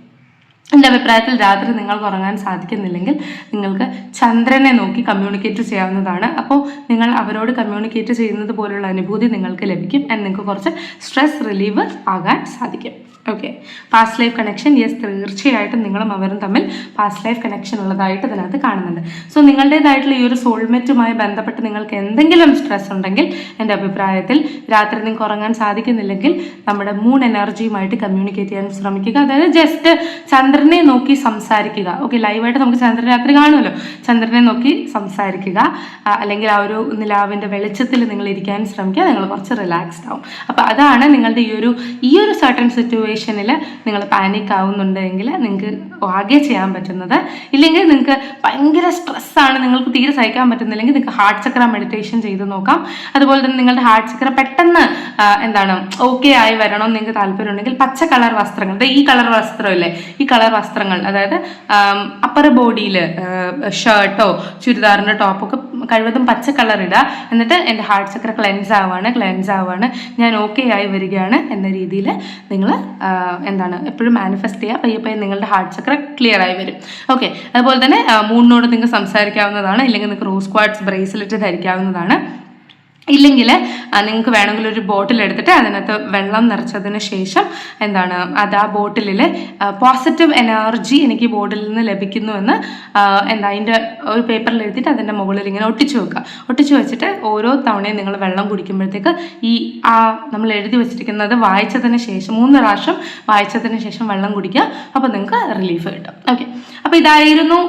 എന്റെ അഭിപ്രായത്തിൽ രാത്രി നിങ്ങൾക്ക് ഉറങ്ങാൻ സാധിക്കുന്നില്ലെങ്കിൽ നിങ്ങൾക്ക് ചന്ദ്രനെ നോക്കി കമ്മ്യൂണിക്കേറ്റ് ചെയ്യാവുന്നതാണ്. അപ്പോൾ നിങ്ങൾ അവരോട് കമ്മ്യൂണിക്കേറ്റ് ചെയ്യുന്നത് പോലുള്ള അനുഭൂതി നിങ്ങൾക്ക് ലഭിക്കും ആൻഡ് നിങ്ങൾക്ക് കുറച്ച് സ്ട്രെസ് റിലീവ് ആകാൻ സാധിക്കും. Okay past life connection yes തീർച്ചയായിട്ടും നിങ്ങളും അവരും തമ്മിൽ പാസ്റ്റ് ലൈഫ് കണക്ഷൻ ഉള്ളതായിട്ട് ഇതിനകത്ത് കാണുന്നുണ്ട്. സോ നിങ്ങളുടേതായിട്ടുള്ള ഈ ഒരു സോൾമേറ്റുമായി ബന്ധപ്പെട്ട് നിങ്ങൾക്ക് എന്തെങ്കിലും സ്ട്രെസ് ഉണ്ടെങ്കിൽ എന്റെ അഭിപ്രായത്തിൽ രാത്രി നിങ്ങൾക്ക് ഉറങ്ങാൻ സാധിക്കുന്നില്ലെങ്കിൽ നമ്മുടെ മൂൺ എനർജിയുമായിട്ട് കമ്മ്യൂണിക്കേറ്റ് ചെയ്യാൻ ശ്രമിക്കുക. അതായത് ജസ്റ്റ് ചന്ദ്രനെ നോക്കി സംസാരിക്കുക. ഓക്കെ ലൈവായിട്ട് നമുക്ക് ചന്ദ്രൻ രാത്രി കാണുമല്ലോ. ചന്ദ്രനെ നോക്കി സംസാരിക്കുക. അല്ലെങ്കിൽ ആ ഒരു നിലാവിന്റെ വെളിച്ചത്തിൽ നിങ്ങൾ ഇരിക്കാൻ ശ്രമിക്കുക. നിങ്ങൾ കുറച്ച് റിലാക്സ്ഡ് ആവും. അപ്പോൾ അതാണ് നിങ്ങളുടെ ഈ ഒരു ഈ ഒരു സർട്ടൺ സിറ്റുവേഷനിൽ നിങ്ങൾ പാനിക് ആവുന്നുണ്ടെങ്കിൽ നിങ്ങൾക്ക് ആകെ ചെയ്യാൻ പറ്റുന്നത്. ഇല്ലെങ്കിൽ നിങ്ങൾക്ക് ഭയങ്കര സ്ട്രെസ്സാണ് നിങ്ങൾക്ക് തീരെ സഹിക്കാൻ പറ്റുന്നില്ലെങ്കിൽ നിങ്ങൾക്ക് ഹാർട്ട് ചക്ര മെഡിറ്റേഷൻ ചെയ്ത് നോക്കാം. അതുപോലെ തന്നെ നിങ്ങളുടെ ഹാർട്ട് ചക്ര പെട്ടെന്ന് എന്താണ് ഓക്കെ ആയി വരണം നിങ്ങൾക്ക് താല്പര്യം ഉണ്ടെങ്കിൽ പച്ച കളർ വസ്ത്രങ്ങൾ. ഈ കളർ വസ്ത്രമില്ലേ? ഈ കളർ വസ്ത്രങ്ങൾ അതായത് അപ്പർ ബോഡിയിൽ ഷർട്ടോ ചുരിദാറിന്റെ ടോപ്പൊക്കെ കഴിവതും പച്ച കളർ ഇടുക എന്നിട്ട് എന്റെ ഹാർട്ട് ചക്ര ക്ലെൻസ് ആവാണ് ക്ലെൻസ് ആവാണ്. ഞാൻ ഓക്കെ ആയി വരികയാണ് എന്ന രീതിയിൽ നിങ്ങൾ എന്താണ് എപ്പോഴും മാനിഫെസ്റ്റ് ചെയ്യുക. പയ്യെ പയ്യെ നിങ്ങളുടെ ഹാർട്ട് ചക്ര ക്ലിയർ ആയി വരും. ഓക്കെ അതുപോലെ തന്നെ മൂണിനോട് നിങ്ങൾക്ക് സംസാരിക്കാവുന്നതാണ്. ഇല്ലെങ്കിൽ നിങ്ങൾക്ക് റോസ് ക്വാഡ്സ് ബ്രേസ്ലെറ്റ് ധരിക്കാവുന്നതാണ്. ഇല്ലെങ്കിൽ നിങ്ങൾക്ക് വേണമെങ്കിൽ ഒരു ബോട്ടിൽ എടുത്തിട്ട് അതിനകത്ത് വെള്ളം നിറച്ചതിന് ശേഷം എന്താണ് അത് ആ ബോട്ടിലിൽ പോസിറ്റീവ് എനർജി എനിക്ക് ബോട്ടിൽ നിന്ന് ലഭിക്കുന്നു എന്ന് എന്താ അതിന്റെ ഒരു പേപ്പറിൽ എഴുതിയിട്ട് അതിന്റെ മുകളിൽ ഇങ്ങനെ ഒട്ടിച്ചു വെക്കുക. ഒട്ടിച്ചു വെച്ചിട്ട് ഓരോ തവണയും നിങ്ങൾ വെള്ളം കുടിക്കുമ്പോഴത്തേക്ക് ഈ ആ നമ്മൾ എഴുതി വെച്ചിരിക്കുന്നത് വായിച്ചതിന് ശേഷം മൂന്ന് പ്രാവശ്യം വായിച്ചതിന് ശേഷം വെള്ളം കുടിക്കുക. അപ്പോൾ നിങ്ങൾക്ക് റിലീഫ് കിട്ടും. ഓക്കെ അപ്പോൾ ഇതായിരുന്നു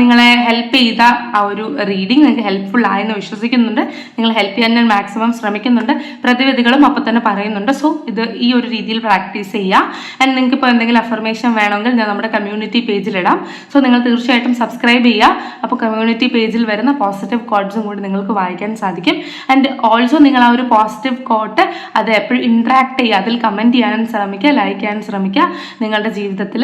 നിങ്ങളെ ഹെൽപ്പ് ചെയ്ത ആ ഒരു റീഡിങ് നിങ്ങൾക്ക് ഹെൽപ്ഫുൾ ആയെന്ന് വിശ്വസിക്കുന്നുണ്ട്. നിങ്ങൾ ഹെൽപ്പ് ചെയ്യാൻ ഞാൻ മാക്സിമം ശ്രമിക്കുന്നുണ്ട്. പ്രതിവിധികളും അപ്പം തന്നെ പറയുന്നുണ്ട്. സോ ഇത് ഈ ഒരു രീതിയിൽ പ്രാക്ടീസ് ചെയ്യുക ആൻഡ് നിങ്ങൾക്ക് ഇപ്പോൾ എന്തെങ്കിലും അഫർമേഷൻ വേണമെങ്കിൽ ഞാൻ നമ്മുടെ കമ്മ്യൂണിറ്റി പേജിൽ ഇടാം. സോ നിങ്ങൾ തീർച്ചയായിട്ടും സബ്സ്ക്രൈബ് ചെയ്യുക അപ്പോൾ കമ്മ്യൂണിറ്റി പേജിൽ വരുന്ന പോസിറ്റീവ് കോഡ്സും കൂടി നിങ്ങൾക്ക് വായിക്കാൻ സാധിക്കും. ആൻഡ് ഓൾസോ നിങ്ങൾ ആ ഒരു പോസിറ്റീവ് കോട്ട് അത് എപ്പോഴും ഇൻട്രാക്ട് ചെയ്യുക. അതിൽ കമന്റ് ചെയ്യാനും ശ്രമിക്കുക ലൈക്ക് ചെയ്യാനും ശ്രമിക്കുക. നിങ്ങളുടെ ജീവിതത്തിൽ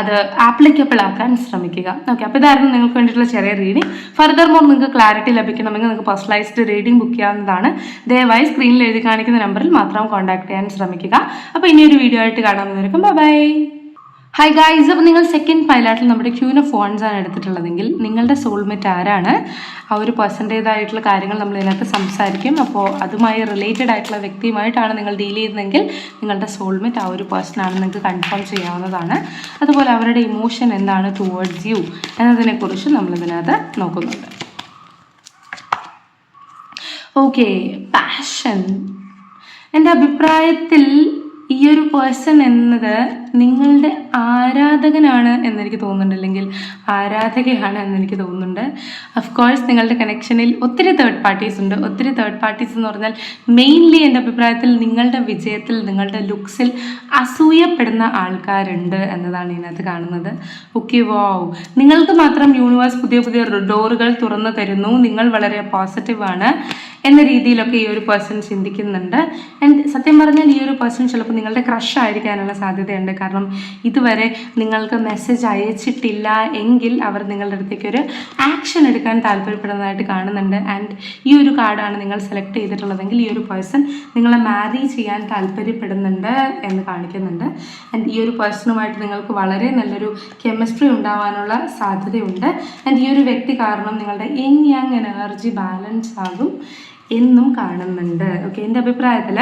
അത് ആപ്ലിക്കബിൾ ആക്കാൻ ശ്രമിക്കുക. ഓക്കെ അപ്പോൾ ഇതായിരുന്നു നിങ്ങൾക്ക് വേണ്ടിയിട്ടുള്ള ചെറിയ റീഡിങ് ഫർദർ മോർ നിങ്ങൾക്ക് ക്ലാരിറ്റി ലഭിക്കണമെങ്കിൽ നിങ്ങൾക്ക് പേഴ്സണലൈസ്ഡ് റീഡിംഗ് ബുക്ക് ചെയ്യാവുന്നതാണ് ദയവായി സ്ക്രീനിൽ എഴുതി കാണിക്കുന്ന നമ്പറിൽ മാത്രം കോൺടാക്ട് ചെയ്യാൻ ശ്രമിക്കുക. അപ്പോൾ ഇനി ഒരു വീഡിയോ ആയിട്ട് കാണാമെന്നവരേക്കും ബൈ ഹൈ ഗായ്സ് അപ്പോൾ നിങ്ങൾ സെക്കൻഡ് പൈലാട്ടിൽ നമ്മുടെ ക്യൂന ഫോൺസ് ആണ് എടുത്തിട്ടുള്ളതെങ്കിൽ നിങ്ങളുടെ സോൾമേറ്റ് ആരാണ്? ആ ഒരു പേഴ്സന്റേതായിട്ടുള്ള കാര്യങ്ങൾ നമ്മൾ ഇതിനകത്ത് സംസാരിക്കും. അപ്പോൾ അതുമായി റിലേറ്റഡ് ആയിട്ടുള്ള വ്യക്തിയുമായിട്ടാണ് നിങ്ങൾ ഡീൽ ചെയ്യുന്നതെങ്കിൽ നിങ്ങളുടെ സോൾമേറ്റ് ആ ഒരു പേഴ്സൺ ആണെന്ന് നിങ്ങൾക്ക് കൺഫേം ചെയ്യാവുന്നതാണ്. അതുപോലെ അവരുടെ ഇമോഷൻ എന്താണ് ടുവേർഡ്സ് യു എന്നതിനെക്കുറിച്ച് നമ്മൾ നമ്മളിതിനകത്ത് നോക്കുന്നുണ്ട്. ഓക്കെ പാഷൻ എന്റെ അഭിപ്രായത്തിൽ ഈ ഒരു പേഴ്സൺ എന്നത് നിങ്ങളുടെ ആരാധകനാണ് എന്നെനിക്ക് തോന്നുന്നുണ്ട്. അല്ലെങ്കിൽ ആരാധകയാണ് എന്നെനിക്ക് തോന്നുന്നുണ്ട്. ഓഫ് കോഴ്സ് നിങ്ങളുടെ കണക്ഷനിൽ ഒത്തിരി തേർഡ് പാർട്ടീസ് ഉണ്ട്. ഒത്തിരി തേർഡ് പാർട്ടീസ് എന്ന് പറഞ്ഞാൽ മെയിൻലി എന്റെ അഭിപ്രായത്തിൽ നിങ്ങളുടെ വിജയത്തിൽ നിങ്ങളുടെ ലുക്സിൽ അസൂയപ്പെടുന്ന ആൾക്കാരുണ്ട് എന്നതാണ് ഇതിനകത്ത് കാണുന്നത്. ഓക്കെ വാവ് നിങ്ങൾക്ക് മാത്രം യൂണിവേഴ്സ് പുതിയ പുതിയ ഡോറുകൾ തുറന്നു തരുന്നു. നിങ്ങൾ വളരെ പോസിറ്റീവാണ് എന്ന രീതിയിലൊക്കെ ഈ ഒരു പേഴ്സൺ ചിന്തിക്കുന്നുണ്ട്. ആൻഡ് സത്യം പറഞ്ഞാൽ ഈ ഒരു പേഴ്സൺ ചിലപ്പോൾ നിങ്ങളുടെ ക്രഷ് ആയിരിക്കാനുള്ള സാധ്യതയുണ്ട്. കാരണം ഇതുവരെ നിങ്ങൾക്ക് മെസ്സേജ് അയച്ചിട്ടില്ല എങ്കിൽ അവർ നിങ്ങളുടെ അടുത്തേക്ക് ഒരു ആക്ഷൻ എടുക്കാൻ താല്പര്യപ്പെടുന്നതായിട്ട് കാണുന്നുണ്ട്. ആൻഡ് ഈ ഒരു കാർഡാണ് നിങ്ങൾ സെലക്ട് ചെയ്തിട്ടുള്ളതെങ്കിൽ ഈ ഒരു പേഴ്സൺ നിങ്ങളെ മാരി ചെയ്യാൻ താല്പര്യപ്പെടുന്നുണ്ട് എന്ന് കാണിക്കുന്നുണ്ട്. ആൻഡ് ഈ ഒരു പേഴ്സണുമായിട്ട് നിങ്ങൾക്ക് വളരെ നല്ലൊരു കെമിസ്ട്രി ഉണ്ടാവാനുള്ള സാധ്യതയുണ്ട്. ആൻഡ് ഈ ഒരു വ്യക്തി കാരണം നിങ്ങളുടെ യങ് യങ് എനർജി ബാലൻസ് ആകും. എന്നും കാണുന്നുണ്ട്. ഓക്കെ എന്റെ അഭിപ്രായത്തിൽ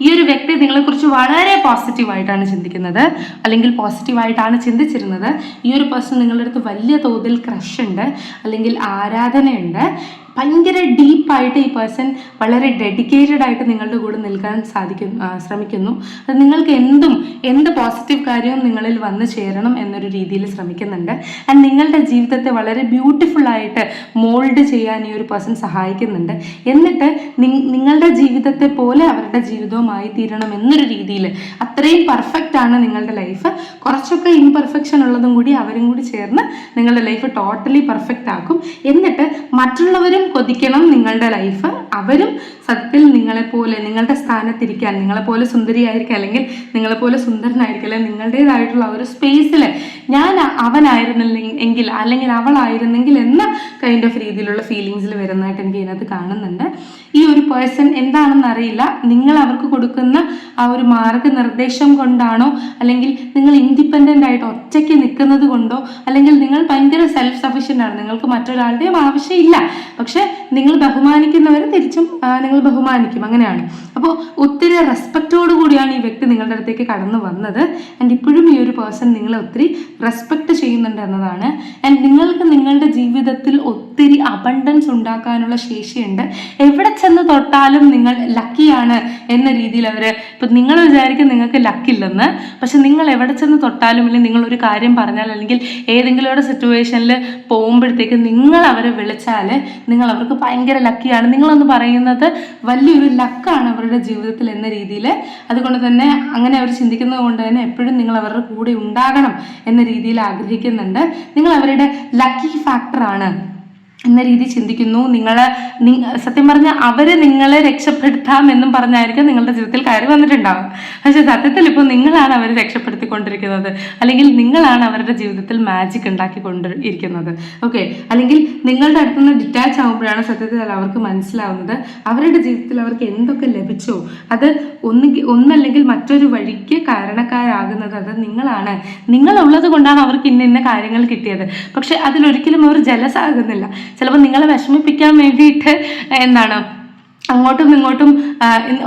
ഈ ഒരു വ്യക്തി നിങ്ങളെക്കുറിച്ച് വളരെ പോസിറ്റീവായിട്ടാണ് ചിന്തിക്കുന്നത്. അല്ലെങ്കിൽ പോസിറ്റീവായിട്ടാണ് ചിന്തിച്ചിരുന്നത്. ഈ ഒരു പേഴ്സൺ നിങ്ങളുടെ അടുത്ത് വലിയ തോതിൽ ക്രഷ് ഉണ്ട്. അല്ലെങ്കിൽ ആരാധനയുണ്ട്. ഭയങ്കര ഡീപ്പായിട്ട് ഈ പേഴ്സൺ വളരെ ഡെഡിക്കേറ്റഡ് ആയിട്ട് നിങ്ങളുടെ കൂടെ നിൽക്കാൻ സാധിക്കും ശ്രമിക്കുന്നു. അത് നിങ്ങൾക്ക് എന്തും എന്ത് പോസിറ്റീവ് കാര്യവും നിങ്ങളിൽ വന്നു ചേരണം എന്നൊരു രീതിയിൽ ശ്രമിക്കുന്നുണ്ട്. ആൻഡ് നിങ്ങളുടെ ജീവിതത്തെ വളരെ ബ്യൂട്ടിഫുൾ ആയിട്ട് മോൾഡ് ചെയ്യാൻ ഈ ഒരു പേഴ്സൺ സഹായിക്കുന്നുണ്ട്. എന്നിട്ട് നിങ്ങളുടെ ജീവിതത്തെ പോലെ അവരുടെ ജീവിതവുമായി തീരണം എന്നൊരു രീതിയിൽ അത്രയും പെർഫെക്റ്റ് ആണ് നിങ്ങളുടെ ലൈഫ് കുറച്ചൊക്കെ ഇംപെർഫെക്ഷൻ ഉള്ളതും കൂടി അവരും കൂടി ചേർന്ന് നിങ്ങളുടെ ലൈഫ് ടോട്ടലി പെർഫെക്റ്റ് ആക്കും. എന്നിട്ട് മറ്റുള്ളവരും കൊതിക്കണം നിങ്ങളുടെ ലൈഫ് അവരും സത്യത്തിൽ നിങ്ങളെപ്പോലെ നിങ്ങളുടെ സ്ഥാനത്തിരിക്കാൻ നിങ്ങളെപ്പോലെ സുന്ദരിയായിരിക്കാം അല്ലെങ്കിൽ നിങ്ങളെപ്പോലെ സുന്ദരനായിരിക്കും അല്ലെങ്കിൽ നിങ്ങളുടേതായിട്ടുള്ള ഒരു സ്പേസിൽ ഞാൻ അവനായിരുന്നില്ല എങ്കിൽ അല്ലെങ്കിൽ അവളായിരുന്നെങ്കിൽ എന്ന കൈൻഡ് ഓഫ് രീതിയിലുള്ള ഫീലിങ്സിൽ വരുന്നതായിട്ട് എനിക്ക് ഇതിനകത്ത് കാണുന്നുണ്ട്. ഈ ഒരു പേഴ്സൺ എന്താണെന്ന് അറിയില്ല. നിങ്ങൾ അവർക്ക് കൊടുക്കുന്ന ആ ഒരു മാർഗനിർദ്ദേശം കൊണ്ടാണോ അല്ലെങ്കിൽ നിങ്ങൾ ഇൻഡിപെൻഡന്റ് ആയിട്ട് ഒറ്റയ്ക്ക് നിൽക്കുന്നത് കൊണ്ടോ അല്ലെങ്കിൽ നിങ്ങൾ ഭയങ്കര സെൽഫ് സഫീഷ്യന്റ് ആണ്. നിങ്ങൾക്ക് മറ്റൊരാളുടെയും ആവശ്യമില്ല. പക്ഷെ നിങ്ങൾ ബഹുമാനിക്കുന്നവരെ തിരിച്ചും ആ, നിങ്ങൾ ബഹുമാനിക്കും. അങ്ങനെയാണ്. അപ്പോൾ ഒത്തിരി റെസ്പെക്റ്റോട് കൂടിയാണ് ഈ വ്യക്തി നിങ്ങളുടെ അടുത്തേക്ക് കടന്നു വന്നത്. ആൻഡ് ഇപ്പോഴും ഈ ഒരു പേഴ്സൺ നിങ്ങളെ ഒത്തിരി റെസ്പെക്ട് ചെയ്യുന്നുണ്ട് എന്നതാണ്. ആൻഡ് നിങ്ങൾക്ക് നിങ്ങളുടെ ജീവിതത്തിൽ ഒത്തിരി അബണ്ടൻസ് ഉണ്ടാക്കാനുള്ള ശേഷിയുണ്ട്. എവിടെ ചെന്ന് തൊട്ടാലും നിങ്ങൾ ലക്കിയാണ് എന്ന രീതിയിൽ അവർ ഇപ്പം നിങ്ങൾ വിചാരിക്കും നിങ്ങൾക്ക് ലക്കില്ലെന്ന് പക്ഷെ നിങ്ങൾ എവിടെ ചെന്ന് തൊട്ടാലും അല്ലെങ്കിൽ നിങ്ങൾ ഒരു കാര്യം പറഞ്ഞാൽ അല്ലെങ്കിൽ ഏതെങ്കിലും ഒരു സിറ്റുവേഷനിൽ പോകുമ്പോഴത്തേക്ക് നിങ്ങൾ അവരെ വിളിച്ചാൽ നിങ്ങൾ അവർക്ക് ഭയങ്കര ലക്കിയാണ് നിങ്ങളൊന്ന് പറയുന്നത് വലിയൊരു ലക്കാണ് അവരുടെ ജീവിതത്തിൽ എന്ന രീതിയിൽ അതുകൊണ്ട് തന്നെ അങ്ങനെ അവർ ചിന്തിക്കുന്നത് കൊണ്ട് തന്നെ എപ്പോഴും നിങ്ങൾ അവരുടെ കൂടെ ഉണ്ടാകണം എന്ന രീതിയിൽ ആഗ്രഹിക്കുന്നുണ്ട്. നിങ്ങൾ അവരുടെ ലക്കി ഫാക്ടറാണ് എന്ന രീതി ചിന്തിക്കുന്നു. നിങ്ങൾ സത്യം പറഞ്ഞാൽ അവർ നിങ്ങളെ രക്ഷപ്പെടുത്താം എന്നും പറഞ്ഞായിരിക്കും നിങ്ങളുടെ ജീവിതത്തിൽ കയറി വന്നിട്ടുണ്ടാവും പക്ഷെ സത്യത്തിൽ ഇപ്പോൾ നിങ്ങളാണ് അവരെ രക്ഷപ്പെടുത്തിക്കൊണ്ടിരിക്കുന്നത്. അല്ലെങ്കിൽ നിങ്ങളാണ് അവരുടെ ജീവിതത്തിൽ മാജിക് ഉണ്ടാക്കി കൊണ്ടിരിക്കുന്നത് ഓക്കെ അല്ലെങ്കിൽ നിങ്ങളുടെ അടുത്ത് നിന്ന് ഡിറ്റാച്ച് ആകുമ്പോഴാണ് സത്യത്തിൽ അവർക്ക് മനസ്സിലാവുന്നത്. അവരുടെ ജീവിതത്തിൽ അവർക്ക് എന്തൊക്കെ ലഭിച്ചോ അത് ഒന്നുകിൽ ഒന്നല്ലെങ്കിൽ മറ്റൊരു വഴിക്ക് കാരണക്കാരാകുന്നത് അത് നിങ്ങളാണ്. നിങ്ങളുള്ളത് കൊണ്ടാണ് അവർക്ക് ഇന്ന ഇന്ന കാര്യങ്ങൾ കിട്ടിയത്. പക്ഷെ അതിലൊരിക്കലും അവർ ജലസ് ആകുന്നില്ല. ചിലപ്പോൾ നിങ്ങളെ വിഷമിപ്പിക്കാൻ വേണ്ടിയിട്ട് എന്താണ്? അങ്ങോട്ടും ഇങ്ങോട്ടും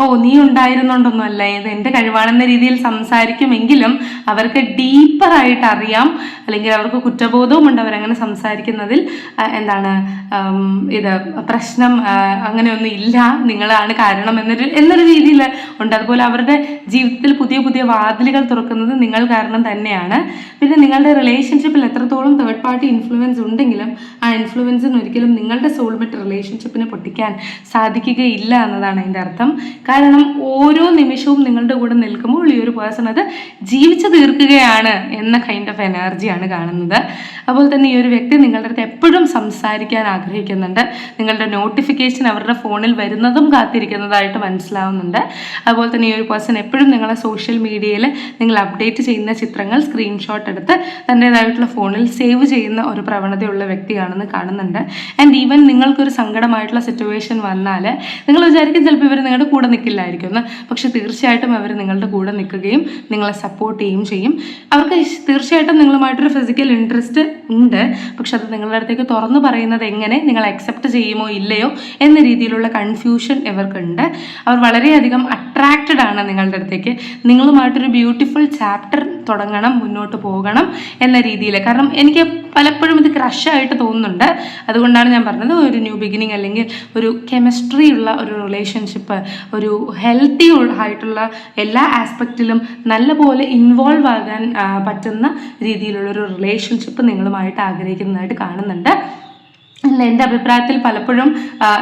ഓ നീ ഉണ്ടായിരുന്നോണ്ടൊന്നും അല്ല? ഇത് എന്റെ കഴിവാണെന്ന രീതിയിൽ സംസാരിക്കുമെങ്കിലും അവർക്ക് ഡീപ്പറായിട്ട് അറിയാം. അല്ലെങ്കിൽ അവർക്ക് കുറ്റബോധവുമുണ്ട് അവരങ്ങനെ സംസാരിക്കുന്നതിൽ. എന്താണ്? ഇത് പ്രശ്നം അങ്ങനെയൊന്നും ഇല്ല. നിങ്ങളാണ് കാരണം എന്നൊരു എന്നൊരു രീതിയിൽ ഉണ്ട്. അതുപോലെ അവരുടെ ജീവിതത്തിൽ പുതിയ പുതിയ വാതിലുകൾ തുറക്കുന്നത് നിങ്ങൾ കാരണം തന്നെയാണ്. പിന്നെ നിങ്ങളുടെ റിലേഷൻഷിപ്പിൽ എത്രത്തോളം തേർഡ് പാർട്ടി ഇൻഫ്ലുവൻസ് ഉണ്ടെങ്കിലും ആ ഇൻഫ്ലുവൻസിന് ഒരിക്കലും നിങ്ങളുടെ സോൾമേറ്റ് റിലേഷൻഷിപ്പിനെ പൊട്ടിക്കാൻ സാധിക്കുകയില്ല എന്നതാണ് അതിന്റെ അർത്ഥം. കാരണം ഓരോ നിമിഷവും നിങ്ങളുടെ കൂടെ നിൽക്കുമ്പോൾ ഈ ഒരു പേഴ്സൺ അത് ജീവിച്ചു തീർക്കുകയാണ് എന്ന കൈൻഡ് ഓഫ് എനർജിയാണ് കാണുന്നത്. അതുപോലെ തന്നെ ഈ ഒരു വ്യക്തി നിങ്ങളുടെ അടുത്ത് എപ്പോഴും സംസാരിക്കാൻ ആഗ്രഹിക്കുന്നുണ്ട്. നിങ്ങളുടെ നോട്ടിഫിക്കേഷൻ അവരുടെ ഫോണിൽ വരുന്നതും കാത്തിരിക്കുന്നതായിട്ട് മനസ്സിലാവുന്നുണ്ട്. അതുപോലെ തന്നെ ഈ ഒരു പേഴ്സൺ എപ്പോഴും നിങ്ങളെ സോഷ്യൽ മീഡിയയിൽ നിങ്ങൾ അപ്ഡേറ്റ് ചെയ്യുന്ന ചിത്രങ്ങൾ സ്ക്രീൻഷോട്ട് എടുത്ത് തന്റേതായിട്ടുള്ള ഫോണിൽ സേവ് ചെയ്യുന്ന ഒരു പ്രവണതയുള്ള വ്യക്തിയാണെന്ന് കാണുന്നുണ്ട്. ആൻഡ് ഈവൻ നിങ്ങൾക്കൊരു സങ്കടമായിട്ടുള്ള സിറ്റുവേഷൻ വന്നാൽ നിങ്ങൾ വിചാരിക്കും ചിലപ്പോൾ ഇവർ നിങ്ങളുടെ കൂടെ നിൽക്കില്ലായിരിക്കും എന്ന്. പക്ഷെ തീർച്ചയായിട്ടും അവർ നിങ്ങളുടെ കൂടെ നിൽക്കുകയും നിങ്ങളെ സപ്പോർട്ട് ചെയ്യുകയും ചെയ്യും. അവർക്ക് തീർച്ചയായിട്ടും നിങ്ങളുമായിട്ടൊരു ഫിസിക്കൽ ഇൻട്രസ്റ്റ് ഉണ്ട്. പക്ഷെ അത് നിങ്ങളുടെ അടുത്തേക്ക് തുറന്നു പറയുന്നത് എങ്ങനെ നിങ്ങൾ അക്സെപ്റ്റ് ചെയ്യുമോ ഇല്ലയോ എന്ന രീതിയിലുള്ള കൺഫ്യൂഷൻ ഇവർക്കുണ്ട്. അവർ വളരെയധികം അട്രാക്റ്റഡ് ആണ് നിങ്ങളുടെ അടുത്തേക്ക്. നിങ്ങളുമായിട്ടൊരു ബ്യൂട്ടിഫുൾ ചാപ്റ്റർ തുടങ്ങണം മുന്നോട്ട് പോകണം എന്ന രീതിയിൽ കാരണം എനിക്ക് പലപ്പോഴും ഇത് ക്രഷായിട്ട് തോന്നുന്നുണ്ട്. അതുകൊണ്ടാണ് ഞാൻ പറഞ്ഞത് ഒരു ന്യൂ ബിഗിനിങ് അല്ലെങ്കിൽ ഒരു കെമിസ്ട്രി ഉള്ള ഒരു റിലേഷൻഷിപ്പ് ഒരു ഹെൽത്തി ആയിട്ടുള്ള എല്ലാ ആസ്പെക്റ്റിലും നല്ലപോലെ ഇൻവോൾവ് ആകാൻ പറ്റുന്ന രീതിയിലുള്ള ഒരു റിലേഷൻഷിപ്പ് നിങ്ങളുമായിട്ട് ആഗ്രഹിക്കുന്നതായിട്ട് കാണുന്നുണ്ട്. അല്ല എന്റെ അഭിപ്രായത്തിൽ പലപ്പോഴും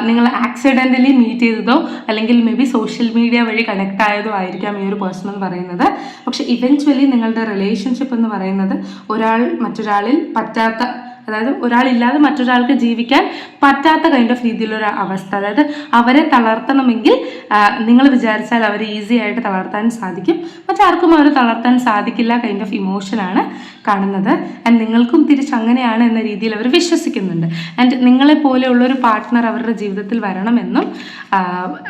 നിങ്ങൾ ആക്സിഡന്റലി മീറ്റ് ചെയ്തതോ അല്ലെങ്കിൽ മേ ബി സോഷ്യൽ മീഡിയ വഴി കണക്ട് ആയതോ ആയിരിക്കാം ഈ ഒരു പേഴ്സൺ എന്ന് പറയുന്നത്. പക്ഷെ ഇവൻച്വലി നിങ്ങളുടെ റിലേഷൻഷിപ്പ് എന്ന് പറയുന്നത് ഒരാൾ മറ്റൊരാളിൽ പറ്റാത്ത അതായത് ഒരാളില്ലാതെ മറ്റൊരാൾക്ക് ജീവിക്കാൻ പറ്റാത്ത കൈൻഡ് ഓഫ് രീതിയിലൊരു അവസ്ഥ. അതായത് അവരെ തളർത്തണമെങ്കിൽ നിങ്ങൾ വിചാരിച്ചാൽ അവർ ഈസി ആയിട്ട് തളർത്താൻ സാധിക്കും. മറ്റാർക്കും അവർ തളർത്താൻ സാധിക്കില്ല കൈൻഡ് ഓഫ് ഇമോഷനാണ് കാണുന്നത്. ആൻഡ് നിങ്ങൾക്കും തിരിച്ച് അങ്ങനെയാണ് എന്ന രീതിയിൽ അവർ വിശ്വസിക്കുന്നുണ്ട്. ആൻഡ് നിങ്ങളെ പോലെയുള്ള ഒരു പാർട്ട്ണർ അവരുടെ ജീവിതത്തിൽ വരണമെന്നും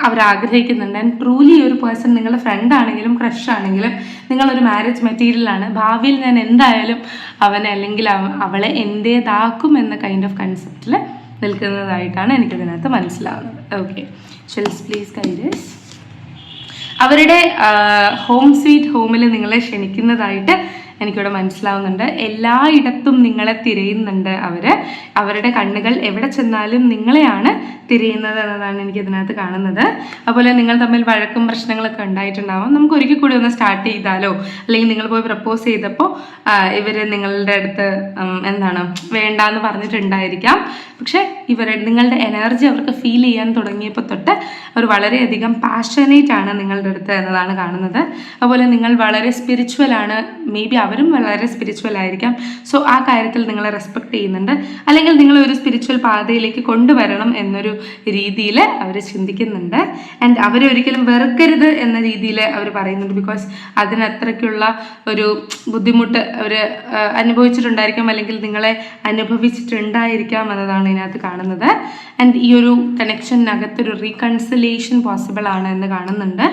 അവർ ആഗ്രഹിക്കുന്നുണ്ട്. ആൻഡ് ട്രൂലി ഒരു പേഴ്സൺ നിങ്ങളുടെ ഫ്രണ്ട് ആണെങ്കിലും ക്രഷ് ആണെങ്കിലും നിങ്ങളൊരു മാരേജ് മെറ്റീരിയലാണ് ഭാവിയിൽ ഞാൻ എന്തായാലും അവനെ അല്ലെങ്കിൽ അവളെ അവളെ എന്റേതാക്കും എന്ന കൈൻഡ് ഓഫ് കൺസെപ്റ്റിൽ നിൽക്കുന്നതായിട്ടാണ് എനിക്കതിനകത്ത് മനസ്സിലാവുന്നത്. ഓക്കെ ഷെൽസ് പ്ലീസ് കൈഡേഴ്സ് അവരുടെ ഹോം സ്വീറ്റ് ഹോമിൽ നിങ്ങളെ ക്ഷണിക്കുന്നതായിട്ട് എനിക്കിവിടെ മനസ്സിലാവുന്നുണ്ട്. എല്ലായിടത്തും നിങ്ങളെ തിരയുന്നുണ്ട് അവർ അവരുടെ കണ്ണുകൾ എവിടെ ചെന്നാലും നിങ്ങളെയാണ് തിരയുന്നത് എന്നതാണ് എനിക്ക് ഇതിനകത്ത് കാണുന്നത്. അതുപോലെ നിങ്ങൾ തമ്മിൽ വഴക്കും പ്രശ്നങ്ങളൊക്കെ ഉണ്ടായിട്ടുണ്ടാവും. നമുക്ക് ഒരിക്കൽ കൂടി ഒന്ന് സ്റ്റാർട്ട് ചെയ്താലോ? അല്ലെങ്കിൽ നിങ്ങൾ പോയി പ്രപ്പോസ് ചെയ്തപ്പോൾ ഇവർ നിങ്ങളുടെ അടുത്ത് എന്താണ് വേണ്ട എന്ന് പറഞ്ഞിട്ടുണ്ടായിരിക്കാം. പക്ഷേ ഇവർ നിങ്ങളുടെ എനർജി അവർക്ക് ഫീൽ ചെയ്യാൻ തുടങ്ങിയപ്പോൾ തൊട്ട് അവർ വളരെയധികം പാഷനേറ്റ് ആണ് നിങ്ങളുടെ അടുത്ത് എന്നതാണ് കാണുന്നത്. അതുപോലെ നിങ്ങൾ വളരെ സ്പിരിച്വൽ ആണ്. മേ ബി അവരും വളരെ സ്പിരിച്വൽ ആയിരിക്കാം. സോ ആ കാര്യത്തിൽ നിങ്ങളെ റെസ്പെക്ട് ചെയ്യുന്നുണ്ട്. അല്ലെങ്കിൽ നിങ്ങൾ ഒരു സ്പിരിച്വൽ പാതയിലേക്ക് കൊണ്ടുവരണം എന്നൊരു രീതിയിൽ അവർ ചിന്തിക്കുന്നുണ്ട്. ആൻഡ് അവരെ ഒരിക്കലും വെറുക്കരുത് എന്ന രീതിയിൽ അവർ പറയുന്നുണ്ട്. ബിക്കോസ് അതിനത്രയ്ക്കുള്ള ഒരു ബുദ്ധിമുട്ട് അവർ അനുഭവിച്ചിട്ടുണ്ടായിരിക്കാം. അല്ലെങ്കിൽ നിങ്ങളെ അനുഭവിച്ചിട്ടുണ്ടായിരിക്കാം എന്നതാണ് ഇതിനകത്ത് കാണുന്നത്. ആൻഡ് ഈ ഒരു കണക്ഷനകത്തൊരു റീകൺസിലേഷൻ പോസിബിൾ ആണ് എന്ന് കാണുന്നുണ്ട്.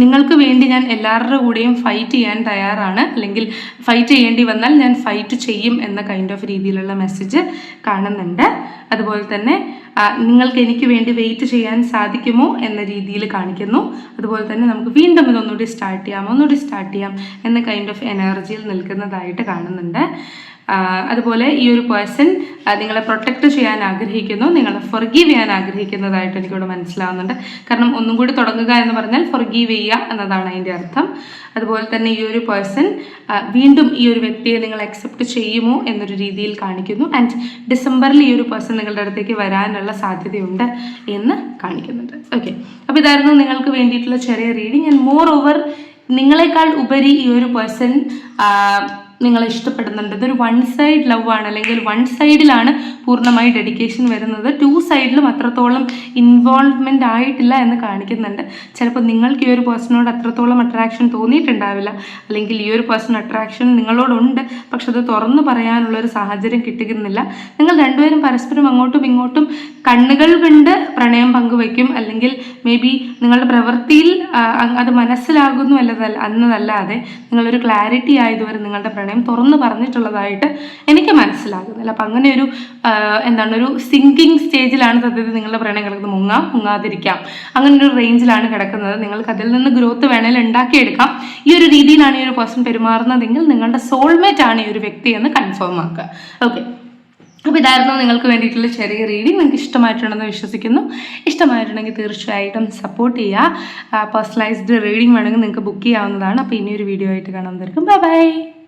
നിങ്ങൾക്ക് വേണ്ടി ഞാൻ എല്ലാവരുടെ കൂടെയും ഫൈറ്റ് ചെയ്യാൻ തയ്യാറാണ്. അല്ലെങ്കിൽ ഫൈറ്റ് ചെയ്യേണ്ടി വന്നാൽ ഞാൻ ഫൈറ്റ് ചെയ്യും എന്ന കൈൻഡ് ഓഫ് രീതിയിലുള്ള മെസ്സേജ് കാണുന്നുണ്ട്. അതുപോലെ തന്നെ നിങ്ങൾക്ക് എനിക്ക് വേണ്ടി വെയിറ്റ് ചെയ്യാൻ സാധിക്കുമോ എന്ന രീതിയിൽ കാണിക്കുന്നു. അതുപോലെ തന്നെ നമുക്ക് വീണ്ടും ഇതൊന്നുകൂടി സ്റ്റാർട്ട് ചെയ്യാം ഒന്നുകൂടി സ്റ്റാർട്ട് ചെയ്യാം എന്ന കൈൻഡ് ഓഫ് എനർജിയിൽ നിൽക്കുന്നതായിട്ട് കാണുന്നുണ്ട്. അതുപോലെ ഈ ഒരു പേഴ്സൺ നിങ്ങളെ പ്രൊട്ടക്റ്റ് ചെയ്യാൻ ആഗ്രഹിക്കുന്നു നിങ്ങളെ ഫൊർഗീവ് ചെയ്യാൻ ആഗ്രഹിക്കുന്നതായിട്ട് എനിക്കിവിടെ മനസ്സിലാവുന്നുണ്ട്. കാരണം ഒന്നും കൂടി തുടങ്ങുക എന്ന് പറഞ്ഞാൽ ഫൊർഗീവ് ചെയ്യുക എന്നതാണ് അതിന്റെ അർത്ഥം. അതുപോലെ തന്നെ ഈ ഒരു പേഴ്സൺ വീണ്ടും ഈ ഒരു വ്യക്തിയെ നിങ്ങൾ അക്സെപ്റ്റ് ചെയ്യുമോ എന്നൊരു രീതിയിൽ കാണിക്കുന്നു. ആൻഡ് ഡിസംബറിൽ ഈ ഒരു പേഴ്സൺ നിങ്ങളുടെ അടുത്തേക്ക് വരാനുള്ള സാധ്യതയുണ്ട് എന്ന് കാണിക്കുന്നുണ്ട്. ഓക്കെ അപ്പോൾ ഇതായിരുന്നു നിങ്ങൾക്ക് വേണ്ടിയിട്ടുള്ള ചെറിയ റീഡിങ് ആൻഡ് മോർ ഓവർ നിങ്ങളെക്കാൾ ഉപരി ഈ ഒരു പേഴ്സൺ നിങ്ങളെ ഇഷ്ടപ്പെടുന്നുണ്ട്. ഇതൊരു വൺ സൈഡ് ലവ് ആണ്. അല്ലെങ്കിൽ വൺ സൈഡിലാണ് പൂർണമായി ഡെഡിക്കേഷൻ വരുന്നത്. ടു സൈഡിലും അത്രത്തോളം ഇൻവോൾവ്മെന്റ് ആയിട്ടില്ല എന്ന് കാണിക്കുന്നുണ്ട്. ചിലപ്പോൾ നിങ്ങൾക്ക് ഈ ഒരു പേഴ്സണോട് അത്രത്തോളം അട്രാക്ഷൻ തോന്നിയിട്ടുണ്ടാവില്ല. അല്ലെങ്കിൽ ഈ ഒരു പേഴ്സൺ അട്രാക്ഷൻ നിങ്ങളോടുണ്ട്. പക്ഷെ അത് തുറന്നു പറയാനുള്ളൊരു സാഹചര്യം കിട്ടുന്നില്ല. നിങ്ങൾ രണ്ടുപേരും പരസ്പരം അങ്ങോട്ടും ഇങ്ങോട്ടും കണ്ണുകൾ കണ്ട് പ്രണയം പങ്കുവയ്ക്കും. അല്ലെങ്കിൽ മേ ബി നിങ്ങളുടെ പ്രവൃത്തിയിൽ അത് മനസ്സിലാകുന്നു അല്ലതല്ല എന്നതല്ലാതെ നിങ്ങളൊരു ക്ലാരിറ്റി ആയതുവരെ നിങ്ങളുടെ പ്രണയം തുറന്നു പറഞ്ഞിട്ടുള്ളതായിട്ട് എനിക്ക് മനസ്സിലാകുന്നില്ല. അപ്പം അങ്ങനെ ഒരു എന്താണ് ഒരു സിങ്കിങ് സ്റ്റേജിലാണ് സത്യത്തിൽ നിങ്ങളുടെ പ്രണയം കിടക്കുന്നത്. മുങ്ങാം മുങ്ങാതിരിക്കാം. അങ്ങനെ ഒരു റേഞ്ചിലാണ് കിടക്കുന്നത്. നിങ്ങൾക്ക് അതിൽ നിന്ന് ഗ്രോത്ത് വേണമെങ്കിൽ ഉണ്ടാക്കിയെടുക്കാം. ഈ ഒരു രീതിയിലാണ് ഈ ഒരു പേഴ്സൺ പെരുമാറുന്നതെങ്കിൽ നിങ്ങളുടെ സോൾമേറ്റ് ആണ് ഈ ഒരു വ്യക്തി എന്ന് കൺഫേം ആക്കുക. ഓക്കെ അപ്പോൾ ഇതായിരുന്നു നിങ്ങൾക്ക് വേണ്ടിയിട്ടുള്ള ചെറിയ റീഡിങ് നിങ്ങൾക്ക് ഇഷ്ടമായിട്ടുണ്ടെന്ന് വിശ്വസിക്കുന്നു. ഇഷ്ടമായിട്ടുണ്ടെങ്കിൽ തീർച്ചയായിട്ടും സപ്പോർട്ട് ചെയ്യുക. പേഴ്സണലൈസ്ഡ് റീഡിങ് വേണമെങ്കിൽ നിങ്ങൾക്ക് ബുക്ക് ചെയ്യാവുന്നതാണ്. അപ്പോൾ ഇനിയൊരു വീഡിയോ ആയിട്ട് കാണാൻ തീർക്കും ബൈ ബൈ